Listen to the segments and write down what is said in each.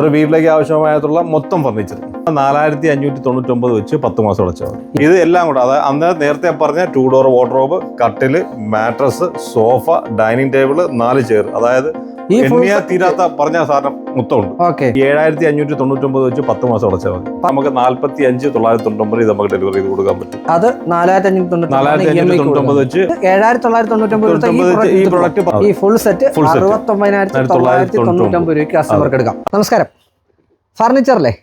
ഒരു വീട്ടിലേക്ക് ആവശ്യമായിട്ടുള്ള മൊത്തം ഫർണിച്ചർ നാലായിരത്തി അഞ്ഞൂറ്റി തൊണ്ണൂറ്റൊമ്പത് വെച്ച് പത്ത് മാസം അടച്ചാൽ ഇത് എല്ലാം കൂടെ അതായത് അന്ന് നേരത്തെ പറഞ്ഞ ടൂ ഡോർ വാർഡ്രോബ് കട്ടിൽ മാട്രസ് സോഫ ഡൈനിങ് ടേബിൾ നാല് ചെയർ അതായത് ഈ തീരാത്ത പറഞ്ഞ സാധനം മൊത്തമുണ്ട്. ഓക്കെ. ഏഴായിരത്തി അഞ്ഞൂറ്റി തൊണ്ണൂറ്റൊമ്പത് വെച്ച് പത്ത് മാസം അടച്ചാൽ മതി. നമുക്ക് നാല്പത്തി അഞ്ച് തൊള്ളായിരത്തി തൊണ്ണൂറ്റൊമ്പത് ഇത് നമുക്ക് ഡെലിവറി ചെയ്ത് കൊടുക്കാൻ പറ്റും. അത് നാലായിരത്തി അഞ്ഞൂറ്റി തൊണ്ണൂറ്റൊമ്പത് വെച്ച് ഏഴായിരത്തി തൊള്ളായിരത്തി തൊണ്ണൂറ്റൊമ്പത് ഈ പ്രൊഡക്റ്റ് ഈ ഫുൾ സെറ്റ്. അറുപത്തൊമ്പതിനായിരത്തി തൊള്ളായിരത്തി തൊണ്ണൂറ്റൊമ്പത് രൂപയ്ക്ക് കസ്റ്റമർക്ക് എടുക്കാം. നമസ്കാരം. ഫർണിച്ചറിലെ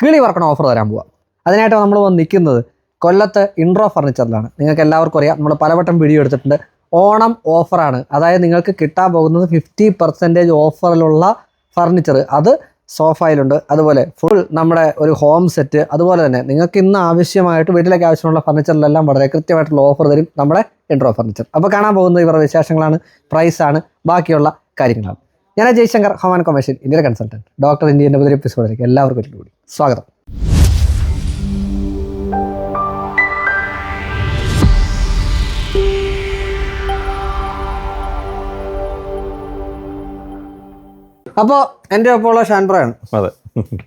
കിളി വർക്കണ ഓഫർ തരാൻ പോവാം. അതിനായിട്ട് നമ്മൾ വന്ന് നിൽക്കുന്നത്. കൊല്ലത്ത് ഇൻട്രോ ഫർണിച്ചറിലാണ് നിങ്ങൾക്ക് എല്ലാവർക്കും അറിയാം. നമ്മൾ പലവട്ടം വീഡിയോ എടുത്തിട്ടുണ്ട്. ഓണം ഓഫറാണ്. അതായത് നിങ്ങൾക്ക് കിട്ടാൻ പോകുന്നത് ഫിഫ്റ്റി പെർസെന്റേജ് ഓഫറിലുള്ള ഫർണിച്ചർ അത് സോഫയിലുണ്ട്. അതുപോലെ ഫുൾ നമ്മുടെ ഒരു ഹോം സെറ്റ് അതുപോലെ തന്നെ നിങ്ങൾക്ക് ഇന്ന് ആവശ്യമായിട്ട് വീട്ടിലേക്ക് ആവശ്യമുള്ള ഫർണിച്ചറിലെല്ലാം വളരെ കൃത്യമായിട്ടുള്ള ഓഫർ തരും നമ്മുടെ ഇൻട്രോ ഫർണിച്ചർ അപ്പോൾ കാണാൻ പോകുന്നത് ഇവരുടെ വിശേഷങ്ങളാണ് പ്രൈസാണ് ബാക്കിയുള്ള കാര്യങ്ങളാണ്. ഞാൻ ജയശങ്കർ ഹോം ആൻഡ് കൊമേഴ്ഷ്യൽ ഇന്ത്യയുടെ കൺസൾട്ടന്റ് ഡോക്ടർ ഇന്ത്യന്റെ പുതിയ എപ്പിസോഡിലേക്ക് എല്ലാവർക്കും കൂടി സ്വാഗതം. അപ്പോൾ എന്റെ ഒപ്പമുള്ള ഷാൻപ്രാണ് അതെ.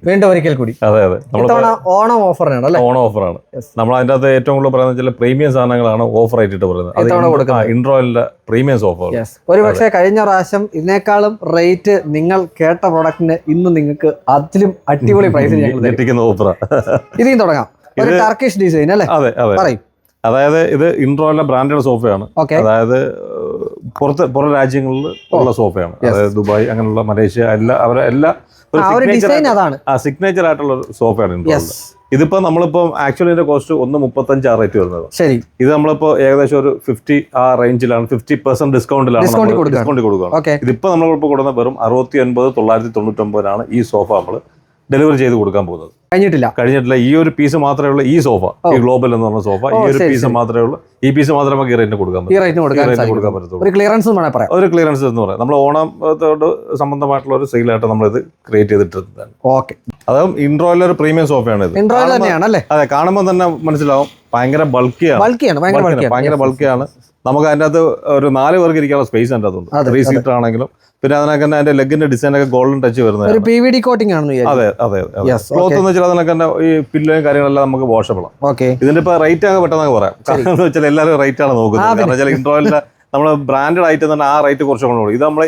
വീണ്ടും ഒരിക്കൽ കൂടി. അതെ അതെ. ഇത്തവണ ഓണം ഓഫറിനാണ് അല്ലേ? ഓണം ഓഫറാണ്. നമ്മൾ അതിന്റെ അകത്ത് ഏറ്റവും കൂടുതൽ പറയുന്നത് ചില പ്രീമിയം സാധനങ്ങളാണ് ഓഫർ ആയിട്ട് പറയുന്നത് ഇത്തവണ കൊടുക്കുന്നത്. ഇൻട്രോയിലെ പ്രീമിയം ഓഫർ ഒരു പക്ഷേ കഴിഞ്ഞ പ്രാവശ്യം ഇതിനേക്കാളും റേറ്റ് നിങ്ങൾ കേട്ട പ്രോഡക്റ്റിന് ഇന്ന് നിങ്ങൾക്ക് അതിലും അടിപൊളി പ്രൈസ് ഞങ്ങൾ തരും. ഞെട്ടിക്കുന്ന ഓഫറാ. ഇനിയും തുടങ്ങാം. ഒരു ടർക്കിഷ് ഡിസൈൻ അല്ലേ? അതെ അതെ. പറയും. അതായത് ഇത് ഇൻട്രോയിലെ ബ്രാൻഡഡ് സോഫയാണ് അതായത് പുറത്ത് പുറം രാജ്യങ്ങളിൽ ഉള്ള സോഫയാണ് അതായത് ദുബായ് അങ്ങനെയുള്ള മലേഷ്യ എല്ലാ അവരെ എല്ലാ സിഗ്നേച്ചർ ആയിട്ടുള്ള സോഫയാണ് ഇൻട്രോയിൽ യെസ് ഇതിപ്പോ നമ്മളിപ്പോ ആക്ച്വലി ഇതിന്റെ കോസ്റ്റ് ഒന്ന് മുപ്പത്തഞ്ച് ആ റേറ്റ് വരുന്നത്. ശരി. ഇത് നമ്മളിപ്പോ ഏകദേശം ഒരു ഫിഫ്റ്റി ആ റേഞ്ചിലാണ് ഫിഫ്റ്റി പെർസെന്റ് ഡിസ്കൗണ്ടിലാണ്. ഡിസ്കൗണ്ട് കൊടുക്കുക. ഇതിപ്പോ നമ്മളിപ്പോ കൊടുക്കുന്ന വെറും അറുപത്തി ഒൻപത് തൊള്ളായിരത്തി തൊണ്ണൂറ്റി ഒമ്പതിനാണ് ഈ സോഫ നമ്മൾ ഡെലിവറി ചെയ്ത് കൊടുക്കാൻ പോകുന്നത്. കഴിഞ്ഞിട്ടില്ല. കഴിഞ്ഞിട്ടില്ല. ഈ ഒരു പീസ് മാത്രമേ ഉള്ള ഈ സോഫ ഈ ഗ്ലോബൽ എന്ന് പറഞ്ഞ സോഫ ഈ ഒരു പീസ് മാത്രമേ ഉള്ളൂ. ഈ പീസ് മാത്രമേ നമുക്ക് ഈ റേറ്റിന് കൊടുക്കാൻ പറ്റും ഈ കൊടുക്കാൻ റേറ്റിന് സാധിക്കും കൊടുക്കാൻ പറ്റത്തുള്ളൂ. ഒരു ക്ലിയറൻസ് എന്ന് പറയാം. ഒരു ക്ലിയറൻസ് എന്ന് പറയാം. നമ്മൾ ഓണത്തോട് സംബന്ധമായിട്ടുള്ള ഒരു സെയിലായിട്ട് നമ്മൾ ഇത് ക്രിയേറ്റ് ചെയ്തിട്ടുണ്ട് ഓക്കെ. അതും ഇൻട്രോയിലെ ഒരു പ്രീമിയം സോഫയാണ് ഇത് ഇൻട്രോയിൽ തന്നെയാണ് അല്ലേ അതെ കാണുമ്പോൾ തന്നെ മനസ്സിലാവും. ഭയങ്കര ബൾക്കിയാണ് ബൾക്കിയാണ് ഭയങ്കര ബൾക്കിയാണ് നമുക്ക് അതിന്റെ അകത്ത് ഒരു നാല് പേർക്ക് ഇരിക്കാനുള്ള സ്പേസ് അതിന്റെ അകത്തുണ്ട്. ത്രീ സീറ്റർ ആണെങ്കിലും. പിന്നെ അതിനൊക്കെ തന്നെ അതിന്റെ ലെഗിന്റെ ഡിസൈൻ ഒക്കെ ഗോൾഡൻ ടച്ച് വരുന്നത് ഒരു പി വി ഡി കോട്ടിംഗ് ആണ് അതെ അതെ ക്ലോത്ത് എന്ന് വെച്ചാൽ അതിനൊക്കെ തന്നെ ഈ പില്ലോയും കാര്യങ്ങളെല്ലാം നമുക്ക് വാഷബിളാണ് ഓക്കെ ഇതിന്റെ ഇപ്പൊ റേറ്റ് അങ്ങ് പെട്ടെന്ന് പറയാം. കാരണം എന്ന് വെച്ചാൽ എല്ലാവരും റേറ്റ് ആണ് നോക്കുന്നത്. കാരണം വെച്ചാൽ ഇൻട്രോയിലെ നമ്മൾ ബ്രാൻഡഡ് ഐറ്റം തന്നെ ആ റേറ്റ് കുറച്ച് കൊണ്ടുപോകും ഇത് നമ്മൾ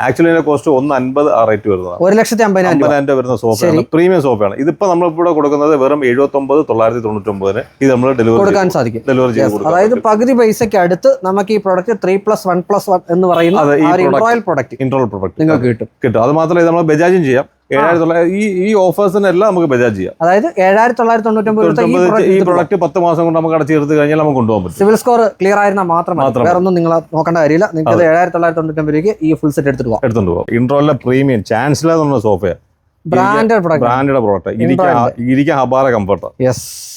ആക്ച്വലി ഇതിന്റെ കോസ്റ്റ് ഒന്ന് അൻപത് ആ റേറ്റ് വരുന്നത് ഒരു ലക്ഷത്തി അമ്പതിനായിരം രൂപ. വരുന്ന സോഫയാണ് പ്രീമിയം സോഫയാണ് ഇതിപ്പോ നമ്മൾ നമ്മളിവിടെ കൊടുക്കുന്നത് വെറും എഴുപത്തി ഒമ്പത് തൊള്ളായിരത്തി തൊണ്ണൂറ്റി ഒമ്പതിന് ഇത് നമ്മൾ ഡെലിവറി കൊടുക്കാൻ സാധിക്കും. ഡെലിവറി ചെയ്ത് കൊടുക്കും അതായത് പകുതി പൈസയ്ക്ക് അടുത്ത് നമുക്ക് ഈ product three plus one plus one എന്ന് പറയുന്ന. ഇൻട്രോയൽ പ്രോഡക്റ്റ് നിങ്ങൾക്ക് കിട്ടും. കിട്ടും. അത് മാത്രമല്ല നമ്മൾ ബജാജും ചെയ്യാം. ഏഴായിരത്തി ഈ ഈ ഓഫേഴ്സിന് നമുക്ക് ബജാജ് ചെയ്യാം. അതായത് ഏഴായിരത്തി തൊള്ളായിരത്തി തൊണ്ണൂറ്റൊമ്പത് രൂപ ഈ പ്രൊഡക്റ്റ് പത്ത് മാസം കൊണ്ട് നമുക്ക് അടച്ചു തീർത്ത് കഴിഞ്ഞാൽ നമുക്ക് കൊണ്ടുപോകാൻ പറ്റും. സിവിൽ സ്കോർ ക്ലിയർ ആയിരുന്നാൽ മാത്രം മതി. വേറെ ഒന്നും നിങ്ങൾ നോക്കേണ്ട കാര്യമില്ല. നിങ്ങൾക്ക് ഏഴായിരത്തി തൊള്ളായിരത്തി രൂപയ്ക്ക് ഈ ഫുൾ സെറ്റ് എടുത്തിട്ട് പോകാം എടുത്തുകൊണ്ട് പോകാം ഇൻട്രോളിലെ പ്രീമിയം ചാൻസലർ എന്നുള്ള സോഫയാണ് ബ്രാൻഡഡ് പ്രൊഡക്റ്റ് ബ്രാൻഡഡ് പ്രോഡക്റ്റ് ഇരിക്കാൻ ഹബാര കംഫർട്ട്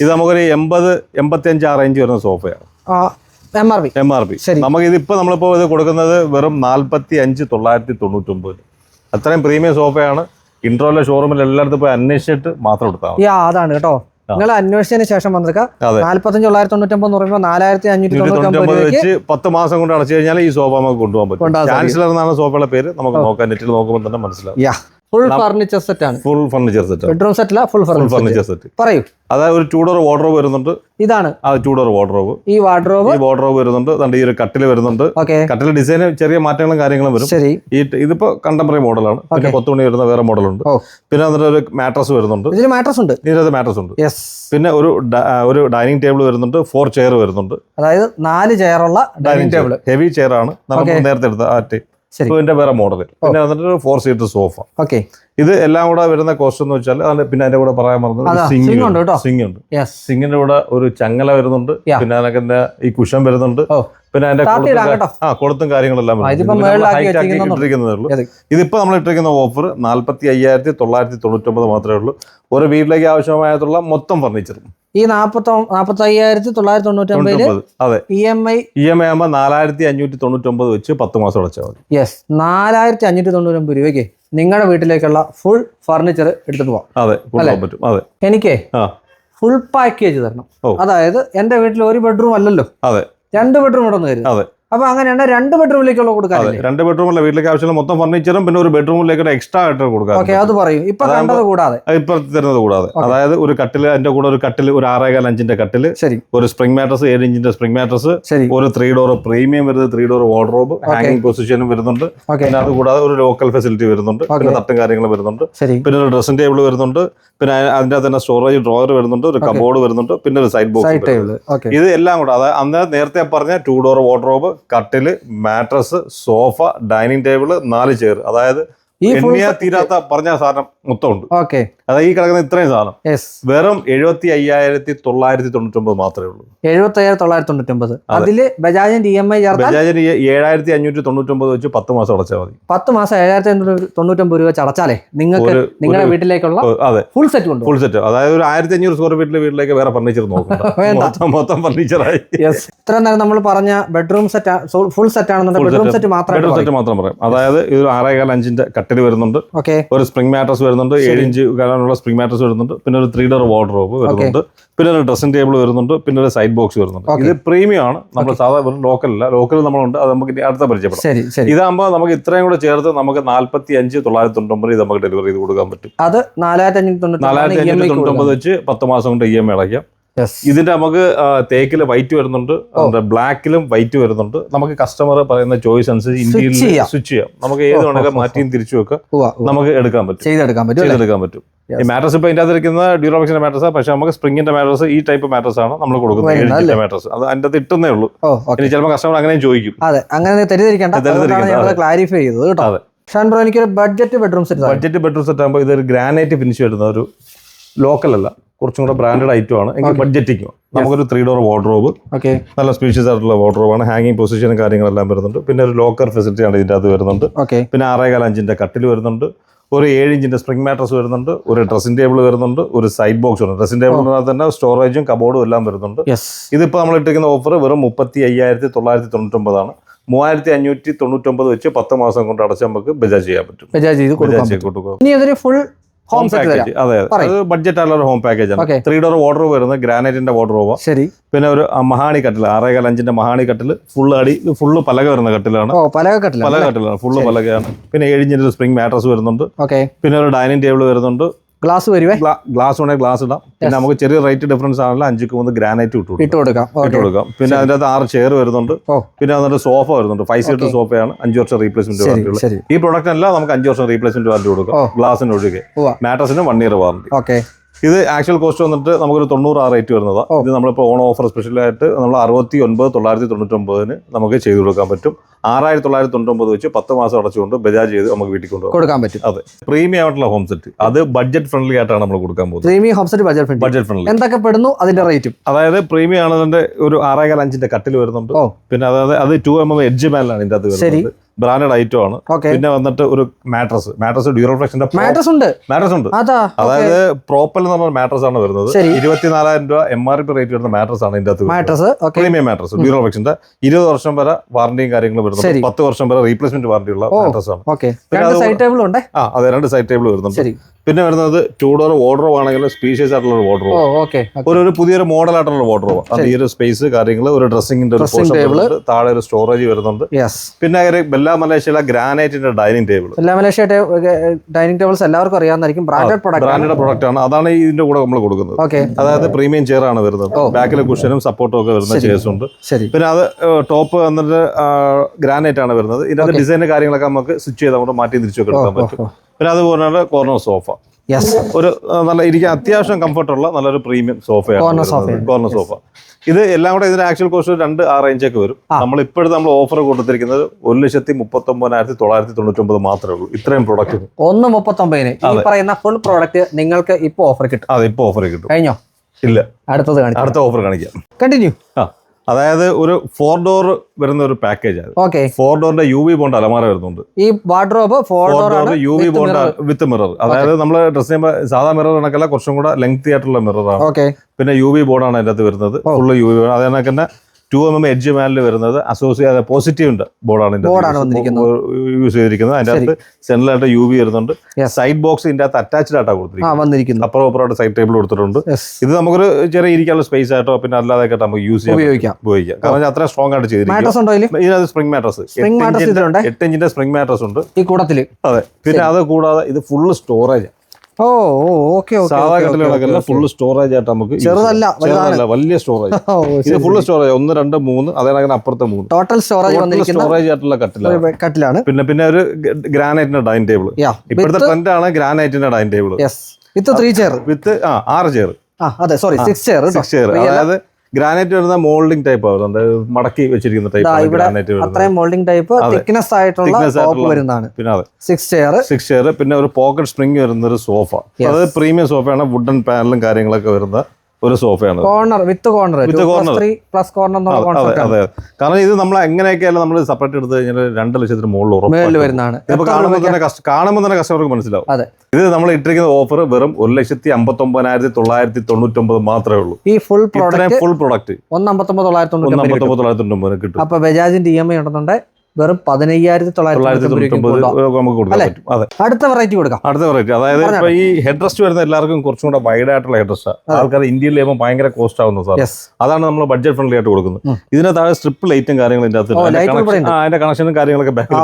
ഇത് നമുക്കൊരു എൺപത് എൺപത്തി അഞ്ച് ആ റേഞ്ച് വരുന്ന സോഫയാണ് M R P M R P നമുക്ക് ഇതിപ്പോ നമ്മളിപ്പോ ഇത് കൊടുക്കുന്നത് വെറും നാല്പത്തി അഞ്ച് തൊള്ളായിരത്തി തൊണ്ണൂറ്റി ഒമ്പത് അത്രയും പ്രീമിയം സോഫയാണ് ഇൻട്രോയിലെ ഷോറൂമിൽ എല്ലായിടത്തും പോയി അന്വേഷിച്ചിട്ട് മാത്രം എടുത്താൽ യാ അതാണ് കേട്ടോ. നിങ്ങൾ അന്വേഷിച്ചതിന് ശേഷം വന്നിരിക്കുക നാല്പത്തഞ്ച് തൊള്ളായിരത്തി തൊണ്ണൂറ്റൊമ്പത് എന്ന് പറയുമ്പോൾ നാലായിരത്തി അഞ്ഞൂറ്റി തൊണ്ണൂറ്റൊമ്പത് വെച്ച് പത്ത് മാസം കൊണ്ട് അടച്ചു കഴിഞ്ഞാൽ ഈ സോഫ നമുക്ക് കൊണ്ടുപോകാൻ പറ്റും. ചാൻസലർ എന്നാണ് സോഫയുടെ പേര്. നമുക്ക് നോക്കാൻ നെറ്റിൽ നോക്കുമ്പോൾ തന്നെ മനസ്സിലാവും. ഫുൾ ഫർണിച്ചർ സെറ്റ് ആണ്. Full furniture set bedroom set അല്ല ഫുൾ ഫർണിച്ചർ സെറ്റ് പറയൂ. അതായത് ഒരു ടൂ ഡോർ വാർഡ്രോബ് വരുന്നുണ്ട്. ഇതാണ്. ആ ടൂ ഡോർ വാർഡ്രോബ് ഈ വാർഡ്രോബ് ഈ വാർഡ്രോബ് വരുന്നുണ്ട്. ഈ ഒരു കട്ടിൽ വരുന്നുണ്ട്. കട്ടിൽ ഡിസൈന് ചെറിയ മാറ്റങ്ങളും കാര്യങ്ങളും വരും. ശരി. ഈ ഇതിപ്പോ കണ്ടംപററി മോഡലാണ് പിന്നെ കൊത്തുണി വരുന്ന വേറെ മോഡലുണ്ട് പിന്നെ അതിന്റെ ഒരു മാട്രസ് വരുന്നുണ്ട്. ഇതിൽ മാട്രസ് ഉണ്ട്. ഇതിനകത്ത് മാട്രസ് ഉണ്ട്. യെസ് പിന്നെ ഒരു ഒരു ഡൈനിങ് ടേബിൾ വരുന്നുണ്ട്. ഫോർ ചെയർ വരുന്നുണ്ട്. അതായത് നാല് ചെയറുള്ള ഡൈനിങ് ടേബിൾ ഹെവി ചെയർ ആണ്. നമുക്ക് നേരത്തെ എടുത്ത ആ ഇതിന്റെ വേറെ മോഡൽ പിന്നെ വന്നിട്ട് ഒരു ഫോർ സീറ്റർ സോഫ ഓക്കെ ഇത് എല്ലാം കൂടെ വരുന്ന കോസ്റ്റ് എന്ന് വെച്ചാൽ അതിന്റെ പിന്നെ അതിന്റെ കൂടെ പറയാൻ മറന്നു പറഞ്ഞത് സിംഗ് ഉണ്ട്. സിംഗ് ഉണ്ട്. സിംഗിന്റെ കൂടെ ഒരു ചങ്ങല വരുന്നുണ്ട്. പിന്നെ അതിനൊക്കെ ഈ കുഷൻ വരുന്നുണ്ട്. പിന്നെ അതിന്റെ. ആ കൊളുത്തും കാര്യങ്ങളെല്ലാം ഇട്ടിരിക്കുന്നതേ ഉള്ളൂ. ഇതിപ്പോ നമ്മൾ ഇട്ടിരിക്കുന്ന ഓഫർ നാല്പത്തി അയ്യായിരത്തി തൊള്ളായിരത്തി തൊണ്ണൂറ്റി ഒമ്പത് മാത്രമേ ഉള്ളൂ. ഒരു വീട്ടിലേക്ക് ആവശ്യമായിട്ടുള്ള മൊത്തം ഫർണിച്ചർ ഈ നാപ്പത്തി നാപ്പത്തി അയ്യായിരത്തി തൊള്ളായിരത്തി തൊണ്ണൂറ്റൊമ്പത് അതെ. E M I E M I ആകുമ്പോൾ നാലായിരത്തി അഞ്ഞൂറ്റി തൊണ്ണൂറ്റി ഒമ്പത് വെച്ച് പത്ത് മാസം അടച്ചാൽ മതി യെസ് നാലായിരത്തി അഞ്ഞൂറ്റി തൊണ്ണൂറ്റി ഒമ്പത് രൂപയ്ക്ക് നിങ്ങളുടെ വീട്ടിലേക്കുള്ള ഫുൾ ഫർണിച്ചർ എടുത്തിട്ട് പോവാം. അതെ കൊണ്ടുപോകാൻ പറ്റും അതെ. എനിക്ക് ഫുൾ പാക്കേജ് തരണം. അതായത് എന്റെ വീട്ടിൽ ഒരു ബെഡ്റൂം അല്ലല്ലോ. അതെ. രണ്ട് ബെഡ്റൂം ഉണ്ടെന്ന് നിന്ന് അതെ. അപ്പൊ അങ്ങനെയാണ് രണ്ട് ബെഡ്റൂമിലേക്കുള്ള കൊടുക്കാൻ രണ്ട് ബെഡ്റൂമുള്ള വീട്ടിലേക്ക് ആവശ്യമുള്ള മൊത്തം ഫർണിച്ചറും പിന്നെ ഒരു ബെഡ്റൂമിലേക്ക് എക്സ്ട്രാ ആയിട്ട് കൊടുക്കാം ഓക്കെ അത് പറയും. ഇപ്പൊ കണ്ടത് കൂടാതെ. ഇപ്പൊ തരുന്നത് കൂടാതെ. അതായത് ഒരു കട്ടിൽ അതിന്റെ കൂടെ ഒരു കട്ടിൽ ഒരു ആറേകാൽ അഞ്ചിന്റെ കട്ടിൽ ശരി. ഒരു സ്പ്രിംഗ് മാട്രസ് ഏഴ് ഇഞ്ചിന്റെ സ്പ്രിംഗ് മാട്രസ് ശരി. ഒരു ത്രീ ഡോർ പ്രീമിയം വരുന്നത് ത്രീ ഡോർ വാർഡ്രോബ് ഹാങ്ങിങ് പൊസിഷനും വരുന്നുണ്ട്. പിന്നെ അത് കൂടാതെ ഒരു ലോക്കൽ ഫെസിലിറ്റി വരുന്നുണ്ട്. പിന്നെ. തട്ടും കാര്യങ്ങൾ വരുന്നുണ്ട്. പിന്നെ ഒരു ഡ്രസ്സിംഗ് ടേബിൾ വരുന്നുണ്ട്. പിന്നെ അതിന്റെ തന്നെ സ്റ്റോറേജ് ഡ്രോയർ വരുന്നുണ്ട് ഒരു കബോർഡ് വരുന്നുണ്ട് പിന്നെ ഒരു സൈഡ് ബോക്സ് ഇത് എല്ലാം കൂടെ അതായത് അന്ന് നേരത്തെ പറഞ്ഞ ടൂ ഡോർ വാർഡ്രോബ് കട്ടിൽ മാട്രസ് സോഫ ഡൈനിങ് ടേബിൾ നാല് ചെയർ. അതായത് ഈ ഫുൾ തീരാത്ത പറഞ്ഞ സാധനം മൊത്തം ഉണ്ട് ഓക്കെ അതായത് ഈ കിടക്കുന്ന ഇത്രയും സാധനം. വെറും എഴുപത്തി അയ്യായിരത്തി തൊള്ളായിരത്തി തൊണ്ണൂറ്റി ഒമ്പത് മാത്രമേ ഉള്ളൂ. എഴുപത്തി ഏഴ് തൊള്ളായിരത്തി അതിൽ ബജാജിന്റെ ഇ എം ഐ ചേർത്താൽ ബജാജിന് ഈ ഏഴായിരത്തി അഞ്ഞൂറ്റി തൊണ്ണൂറ്റി ഒമ്പത് വെച്ച് പത്ത് മാസം അടച്ചാൽ മതി. പത്ത് മാസം ഏഴായിരത്തി തൊണ്ണൂറ്റി ഒമ്പത് രൂപ വെച്ച് അടച്ചാലേ നിങ്ങൾക്ക് നിങ്ങളുടെ വീട്ടിലേക്കുള്ള അതെ. ഫുൾ സെറ്റ് ഉണ്ട് ഫുൾ സെറ്റ് അതായത് ഒരു ആയിരത്തി അഞ്ഞൂറ് സ്ക്വയർ ഫീറ്റിലെ വീട്ടിലേക്ക് വേറെ ഫർണിച്ചർ നോക്കണ്ട. വേണ്ട. മൊത്തം ഫർണിച്ചറായി ഇത്ര നേരം നമ്മൾ പറഞ്ഞ ബെഡ്റൂം സെറ്റ് ഫുൾ സെറ്റ് ആണെന്നുണ്ടെങ്കിൽ ബെഡ്റൂം സെറ്റ് മാത്രം ബെഡ്റൂം സെറ്റ് മാത്രം പറയാം. അതായത് ഇത് ഒരു ആറേകാൽ അഞ്ചിന്റെ കട്ടിൽ വരുന്നുണ്ട്. ഒരു സ്പ്രിംഗ് മാട്രസ് വരുന്നുണ്ട്. ഏഴ് ഇഞ്ച് കാണാനുള്ള സ്പ്രിംഗ് മാട്രസ് വരുന്നുണ്ട്. പിന്നെ ഒരു ത്രീ ഡോർ വാർഡ്രോബ് വരുന്നുണ്ട്. പിന്നെ ഒരു ഡ്രസ്സിംഗ് ടേബിൾ വരുന്നുണ്ട്. പിന്നെ ഒരു സൈഡ് ബോക്സ് വരുന്നുണ്ട്. ഇത് പ്രീമിയം ആണ്. നമ്മൾ സാധാരണ വെറും ലോക്കൽ അല്ല. ലോക്കൽ നമ്മളുണ്ട്. അത് നമുക്ക് അടുത്ത പരിചയപ്പെടാം. ഇതാകുമ്പോൾ നമുക്ക് ഇത്രയും കൂടെ ചേർത്ത് നമുക്ക് നാല്പത്തി അഞ്ച് തൊള്ളായിരത്തി തൊണ്ണൂറ് ഇത് നമുക്ക് ഡെലിവറി ചെയ്ത് കൊടുക്കാൻ പറ്റും. അത് നാലായിരത്തി അഞ്ഞൂറ്റി തൊണ്ണൂറ്റി വെച്ച് പത്ത് മാസം കൊണ്ട് ഇ എം ഐ അടയ്ക്കാം. ഇതിന്റെ നമുക്ക് തേക്കിൽ വൈറ്റ് വരുന്നുണ്ട് ബ്ലാക്കിലും വൈറ്റ് വരുന്നുണ്ട്. നമുക്ക് കസ്റ്റമർ പറയുന്ന ചോയ്സ് അനുസരിച്ച് ഇന്ത്യയിൽ സ്വിച്ച് ചെയ്യാം. നമുക്ക് ഏത് വേണമെങ്കിലും മാറ്റിയും തിരിച്ചു വെക്കാം. നമുക്ക് എടുക്കാൻ പറ്റും. ചെയ്തെടുക്കാൻ പറ്റും? ചെയ്തെടുക്കാൻ പറ്റും. ഈ മാട്രസ് ഇപ്പൊ ഇതിന്റെ ഇരിക്കുന്ന ഡ്യൂറോബിക്സിന്റെ മാട്രസ് പക്ഷെ നമുക്ക് സ്പ്രിംഗിന്റെ മാട്രസ് ഈ ടൈപ്പ് മാട്രസ് ആണ് നമ്മൾ കൊടുക്കുന്നത്. മാട്രസ് അത് അതിന്റെ അകത്ത് ഇട്ടുന്നേ ഉള്ളൂ. ഇനി ചിലപ്പോൾ കസ്റ്റമർ അങ്ങനെ ചോദിക്കും. അതെ അങ്ങനെ തെറ്റിദ്ധരിക്കേണ്ട. ക്ലാരിഫൈ ചെയ്തത് കേട്ടോ. ഷാൻ ബ്രോ എനിക്കൊരു budget bedroom set budget bedroom set ആകുമ്പോൾ ഇതൊരു ഗ്രാനൈറ്റ് ഫിനിഷ് വരുന്ന ഒരു ലോക്കൽ അല്ല. കുറച്ചും കൂടെ ബ്രാൻഡഡ് ഐറ്റം ആണ്. എങ്കിൽ ബഡ്ജറ്റിക്ക് നമുക്കൊരു ത്രീ ഡോർ വാർഡ്രോബ് ഓക്കെ നല്ല സ്പീഷ്യസ് ആയിട്ടുള്ള വാർഡ്രോബ് ആണ്. ഹാങ്ങിങ് പൊസിഷനും കാര്യങ്ങളെല്ലാം വരുന്നുണ്ട്. പിന്നെ ഒരു ലോക്കർ ഫെസിലിറ്റി ആണ് ഇതിന്റെ അത് വരുന്നുണ്ട്. ഓക്കെ പിന്നെ ആറേകാൽ അഞ്ചിന്റെ കട്ടിൽ വരുന്നുണ്ട്. ഒരു ഏഴ് ഇഞ്ചിന്റെ സ്പ്രിംഗ് മാട്രസ് വരുന്നുണ്ട്. ഒരു ഡ്രസ്സിംഗ് ടേബിൾ വരുന്നുണ്ട്. ഒരു സൈഡ് ബോക്സ് വരുന്നുണ്ട്. ഡ്രസ്സിംഗ് ടേബിളിനകത്ത് തന്നെ സ്റ്റോറേജും കബോർഡും എല്ലാം വരുന്നുണ്ട്. ഇതിപ്പോൾ നമ്മൾ ഇട്ടിരിക്കുന്ന ഓഫർ വെറും മുപ്പത്തി അയ്യായിരത്തി തൊള്ളായിരത്തി തൊണ്ണൂറ്റൊമ്പതാണ് മൂവായിരത്തി അഞ്ഞൂറ്റി തൊണ്ണൂറ്റൊമ്പത് വെച്ച് പത്ത് മാസം കൊണ്ട് അടച്ച് നമുക്ക് ബജാജ് ചെയ്യാൻ പറ്റും. ബജാജ് ചെയ്ത് കൊടുക്കാൻ ബജാജ് പറ്റും. ഇനി അതൊരു ഫുൾ ഹോം പാക്കേജ് അതെ അതെ അത് ബഡ്ജറ്റ് ആയിട്ടുള്ള ഹോം പാക്കേജ് ആണ്. ത്രീ ഡോർ വാർഡ്രോബ് വരുന്നത് ഗ്രാനൈറ്റിന്റെ വാർഡ്രോബ് ശരി. പിന്നെ ഒരു മഹാണി കട്ടിൽ ആറേകാൽ അഞ്ചിന്റെ മഹാണി കട്ടിൽ ഫുൾ അടി ഫുള്ള് പലക വരുന്ന കട്ടിലാണ് പലക പല കട്ടില്ല പല കട്ടിലാണ് ഫുള്ള് പലകയാണ്. പിന്നെ ഏഴിഞ്ചിന്റെ സ്പ്രിംഗ് മാട്രസ് വരുന്നുണ്ട്. ഓക്കെ പിന്നെ ഒരു ഡൈനിങ് ടേബിൾ വരുന്നുണ്ട്. ഗ്ലാസ് വരുവേ? ഗ്ലാസ് വേണേൽ ഗ്ലാസ് ഇടാം. പിന്നെ നമുക്ക് ചെറിയ റേറ്റ് ഡിഫറൻസ് ആണല്ലോ. അഞ്ചു മൂന്ന് ഗ്രാനൈറ്റ് ഇട്ടു. ഇട്ട് കൊടുക്കാം ഇട്ട് കൊടുക്കാം. പിന്നെ അതിന്റെ അകത്ത് ആറ് ചെയർ വരുന്നുണ്ട്. പിന്നെ അതിന്റെ സോഫ വരുന്നുണ്ട്. ഫൈവ് സീറ്റർ സോഫയാണ് അഞ്ച് വർഷം റീപ്ലേസ്മെന്റ് ഉള്ളത് ഈ പ്രൊഡക്റ്റ് എല്ലാം നമുക്ക് അഞ്ച് വർഷം റീപ്ലേസ്മെന്റ് വാറന്റി കൊടുക്കാം. ഗ്ലാസിന് ഒഴികെ. മാട്രസിന് വൺ ഇയർ വാറന്റി ഓക്കെ ഇത് ആക്ച്വൽ കോസ്റ്റ് വന്നിട്ട് നമുക്കൊരു തൊണ്ണൂറ് ആ റേറ്റ് വരുന്നതാണ്. ഇത് നമ്മളിപ്പോൾ ഓൺ ഓഫർ സ്പെഷ്യലായിട്ട് നമ്മൾ അറുപത്തി ഒൻപത് തൊള്ളായിരത്തി തൊണ്ണൂറ്റൊമ്പതിന് നമുക്ക് ചെയ്തു കൊടുക്കാൻ പറ്റും. ആറായിരത്തി തൊള്ളായിരത്തി തൊണ്ണൂറ്റൊമ്പത് വെച്ച് പത്ത് മാസം അടച്ചുകൊണ്ട് ബജാജ് ചെയ്ത് നമുക്ക് വീട്ടിൽ കൊണ്ടുപോകാം. കൊടുക്കാൻ പറ്റും. അതെ. പ്രീമിയം ആയിട്ടുള്ള ഹോം സെറ്റ് അത് ബഡ്ജറ്റ് ഫ്രണ്ട്ലി ആയിട്ടാണ് നമ്മൾ കൊടുക്കാൻ പോകുന്നത്. Premium home set budget friend budget friendly എന്തൊക്കെ പെടുന്നു? അതിന്റെ റേറ്റും അതായത് പ്രീമിയം ആണ് അതിന്റെ ഒരു ആറേകാൽ അഞ്ചിന്റെ കട്ടിൽ വരുന്നുണ്ട്. പിന്നെ അതായത് അത് ടു എം എം എഡ്ജ് മാനിലാണ് ഇതിന്റെ അത് വരുന്നത്. ബ്രാൻഡഡ് ഐറ്റം ആണ്. പിന്നെ വന്നിട്ട് ഒരു മാട്രസ് മാട്രസ് ഡ്യൂറോഫ്ലെക്സിന്റെ മാട്രസ് ഉണ്ട്. മാട്രസ് ഉണ്ട്. അതാ അതായത് പ്രോപ്പൽ എന്ന് പറഞ്ഞ മാട്രസ് ആണ് വരുന്നത്. ഇരുപത്തിനാലായിരം രൂപ എം ആർ പി റേറ്റ് വരുന്ന മാട്രസ് ആണ് ഇതിന്റെ അകത്ത് മാട്രസ് പ്രീമിയം മാട്രസ് ഡ്യൂറോഫ്ലെക്സിന്റെ ഇരുപത് വർഷം വരെ വാറന്റിയും കാര്യങ്ങളും വരുന്നത് വരുന്നുണ്ട് പത്ത് വർഷം വരെ റീപ്ലേസ്മെന്റ് വാറണ്ടി ഉള്ള. മാട്രസ് ആണ്. ആ അതെ രണ്ട് സൈഡ് ടേബിൾ വരുന്നുണ്ട്. പിന്നെ വരുന്നത് ടൂ ഡോർ വാർഡ്രോബ് ആണെങ്കിൽ സ്പീഷ്യസ് ആയിട്ടുള്ള ഒരു ഓക്കെ ഒരു ഒരു പുതിയൊരു മോഡൽ ആയിട്ടുള്ള വാർഡ്രോബ് അത് ഈ ഒരു സ്പേസ് കാര്യങ്ങൾ ഒരു ഡ്രസ്സിംഗിന്റെ ഒരു. താഴെ ഒരു സ്റ്റോറേജ് വരുന്നുണ്ട്. പിന്നെ ബെല്ല മലേഷ്യയിലെ ഗ്രാനൈറ്റിന്റെ ഡൈനിങ് ടേബിൾ എല്ലാ മലേഷ്യ ഡൈനിങ് ടേബിൾസ് എല്ലാവർക്കും അറിയാവുന്നതായിരിക്കും. ബ്രാൻഡഡ് പ്രോഡക്റ്റ് ബ്രാൻഡഡ് പ്രോഡക്റ്റ് ആണ്. അതാണ് ഇതിന്റെ കൂടെ നമ്മൾ കൊടുക്കുന്നത്. ഓക്കെ അതായത് പ്രീമിയം ചെയർ ആണ് വരുന്നത്. ബാക്കിലെ കുഷനും സപ്പോർട്ടും ഒക്കെ വരുന്ന ചെയർസ് ഉണ്ട്. പിന്നെ അത് ടോപ്പ് എന്നിട്ട് ഗ്രാനൈറ്റ് ആണ് വരുന്നത്. ഇതിനകത്ത് Okay. ഡിസൈൻ കാര്യങ്ങളൊക്കെ നമുക്ക് സ്വിച്ച് ചെയ്ത് അങ്ങോട്ട് മാറ്റി തിരിച്ചൊക്കെ എടുക്കാൻ പറ്റും. പിന്നെ അതുപോലെ കോർണർ സോഫ യെസ് ഒരു നല്ല ഇരിക്കാൻ അത്യാവശ്യം കംഫർട്ടുള്ള നല്ലൊരു പ്രീമിയം സോഫയാണ്. കോർണർ സോഫ ഇത് എല്ലാം കൂടെ ഇതിന്റെ ആക്ച്വൽ കോസ്റ്റ് രണ്ട് ആ റേഞ്ച് ഒക്കെ വരും. നമ്മൾ ഇപ്പോഴത്തെ നമ്മൾ ഓഫർ കൊടുത്തിരിക്കുന്നത് ഒരു ലക്ഷത്തി മുപ്പത്തി ഒമ്പതിനായിരത്തി തൊള്ളായിരത്തി തൊണ്ണൂറ്റി ഒമ്പത് മാത്രമേ ഉള്ളൂ. ഇത്രയും പ്രൊഡക്റ്റ് ഒന്ന് മുപ്പത്തൊമ്പതിന്. ഈ പറയുന്ന ഫുൾ പ്രോഡക്റ്റ് നിങ്ങൾക്ക് ഇപ്പൊ ഓഫർ കിട്ടും. അതെ ഇപ്പോൾ ഓഫർ കിട്ടും. കഴിഞ്ഞോ? ഇല്ല. അടുത്തത് കാണിക്കാം. അടുത്ത ഓഫർ കാണിക്കാം. കണ്ടിന്യൂ ആ. അതായത് ഒരു ഫോർ ഡോർ വരുന്ന ഒരു പാക്കേജ് ആണ് ഓക്കെ ഫോർ ഡോറിന്റെ യു വി ബോണ്ട് അലമാര വരുന്നുണ്ട്. ഈ wardrobe four door U V bond with mirror അതായത് നമ്മൾ ഡ്രസ് ചെയ്യുമ്പോൾ സാധാ മിറർ കണക്കല്ല കുറച്ചും കൂടെ ലെങ്തി ആയിട്ടുള്ള മിററാണ് ഓക്കെ പിന്നെ യു വി ബോർഡാണ് അതിന്റെ അകത്ത് വരുന്നത്. ഫുള്ള് യു വി ബോർഡ് അതേ കണക്ക് തന്നെ ടു എം എം എഡ്ജ് മാനിൽ വരുന്നത് അസോസിയേറ്റ് പോസിറ്റീവ് ഉണ്ട്. ബോർഡാണ്. യൂസ് ചെയ്തിരിക്കുന്നത്. അതിന്റെ അകത്ത് സെൻട്രലായിട്ട് യു ബി വരുന്നുണ്ട്. സൈഡ് ബോക്സ് ഇതിന്റെ അകത്ത് അറ്റാച്ച്ഡ് ആയിട്ടാണ് ആ കൊടുത്തിരിക്കുന്നത് അപ്പുറം അപ്പുറമായിട്ട് സൈഡ് ടേബിൾ കൊടുത്തിട്ടുണ്ട്. ഇത് നമുക്കൊരു ചെറിയ ഇരിക്കാനുള്ള സ്പേസ് ആയിട്ടോ പിന്നെ അല്ലാതെ ആയിട്ട് നമുക്ക് യൂസ് ചെയ്യാം ഉപയോഗിക്കാം. ഉപയോഗിക്കാം. കാരണം അത്ര സ്ട്രോങ് ആയിട്ട് ചെയ്തിരിക്കും ഇതിനകത്ത് സ്പ്രിംഗ് മാട്രസ്? എട്ട് ഇഞ്ചിന്റെ സ്പ്രിംഗ് മാട്രസ് ഉണ്ട്. ഈ കൂടത്തിൽ. അതെ. പിന്നെ അത് കൂടാതെ ഇത് ഫുള്ള് സ്റ്റോറേജ് ഓ ഓക്കെ സാധാ കട്ടിലുകളൊക്കെ ഫുള്ള് സ്റ്റോറേജ് ആയിട്ട് നമുക്ക് ചെറുതല്ല, ചെറുതല്ല വലിയ സ്റ്റോറേജ് ഇത് ഫുൾ സ്റ്റോറേജ് ഒന്ന് രണ്ട് മൂന്ന് അതേപോലെ അപ്പുറത്തെ മൂന്ന്. ടോട്ടൽ സ്റ്റോറേജ് സ്റ്റോറേജ് ആയിട്ടുള്ള കട്ടിലാണ്. കട്ടിലാണ്. പിന്നെ പിന്നെ ഒരു ഗ്രാനൈറ്റിന്റെ ഡൈനിങ് ടേബിൾ ഇപ്പോഴത്തെ ട്രെൻഡ് ആണ് ഗ്രാനൈറ്റിന്റെ dining table with three chair with ആ ആറ് ചെയർ അതെ sorry six chair six chair അതായത് ഗ്രാനൈറ്റ് വരുന്ന മോൾഡിംഗ് ടൈപ്പ് ആവുന്നുണ്ട് മടക്കി വെച്ചിരിക്കുന്ന ടൈപ്പ് ഗ്രാനൈറ്റ് വരുന്നത്. അത്രയും മോൾഡിംഗ് ടൈപ്പ് തിക്നെസ് ആയിട്ടുള്ള ടോപ്പ് വരുന്നതാണ്. പിന്നെ അതെ. സിക്സ് ചെയർ സിക്സ് ചെയർ പിന്നെ ഒരു പോക്കറ്റ് സ്പ്രിംഗ് വരുന്ന ഒരു സോഫ അത് പ്രീമിയം സോഫയാണ് വുഡൻ പാനലും കാര്യങ്ങളൊക്കെ വരുന്ന ഒരു സോഫയാണ്. Corner with corner with corner. Plus corner അതെ കാരണം ഇത് നമ്മൾ എങ്ങനെയൊക്കെയാലും നമ്മൾ സെപ്പറേറ്റ് എടുത്ത് കഴിഞ്ഞാൽ രണ്ട് ലക്ഷത്തിന് മുകളിൽ വരുന്നതാണ്. കാണുമ്പോൾ തന്നെ കസ്റ്റ- കാണുമ്പോൾ തന്നെ കസ്റ്റമർക്ക് മനസ്സിലാവും. അതെ. ഇത് നമ്മൾ ഇട്ടിരിക്കുന്ന ഓഫർ വെറും ഒരു ലക്ഷത്തി അമ്പത്തി ഒമ്പതിനായിരത്തി തൊള്ളായിരത്തി തൊണ്ണൂറ്റൊമ്പത് മാത്രമേ ഉള്ളൂ. ഈ ഫുൾ പ്രോഡക്റ്റ് ഫുൾ പ്രോഡക്റ്റ് ഒന്ന് അമ്പത്തൊമ്പത് തൊള്ളായിരത്തി തൊണ്ണൂറ്റി ഒമ്പത് തൊള്ളായിരത്തി തൊണ്ണൂറ്റൊമ്പത് കിട്ടും. അപ്പൊ ബജാജിന്റെ ഇ എം ഐ ഉണ്ടെന്നുണ്ടെ വെറും പതിനയ്യായിരത്തി തൊള്ളായിരത്തി അടുത്ത വെറൈറ്റി കൊടുക്കാം. അടുത്ത വെറൈറ്റി അതായത് ഇപ്പൊ ഈ ഹെഡ് റെസ്റ്റ് വരുന്ന എല്ലാവർക്കും കുറച്ചും കൂടെ വൈഡ് ആയിട്ടുള്ള ഹെഡ് റെസ്റ്റ്. ആൾക്കാർ ഇന്ത്യയിൽ ചെയ്യുമ്പോൾ ഭയങ്കര കോസ്റ്റ് ആവുന്നു സാർ അതാണ് നമ്മൾ ബഡ്ജറ്റ് ഫ്രണ്ട്ലി ആയിട്ട് കൊടുക്കുന്നത്. ഇതിനകത്ത് ഇതിന് താഴെ സ്ട്രിപ്പ് ലൈറ്റും കാര്യങ്ങളും ഇതിന്റെ അകത്ത് ഉൾപ്പെടെ അതിന്റെ കണക്ഷനും കാര്യങ്ങളൊക്കെ ബാക്കിൽ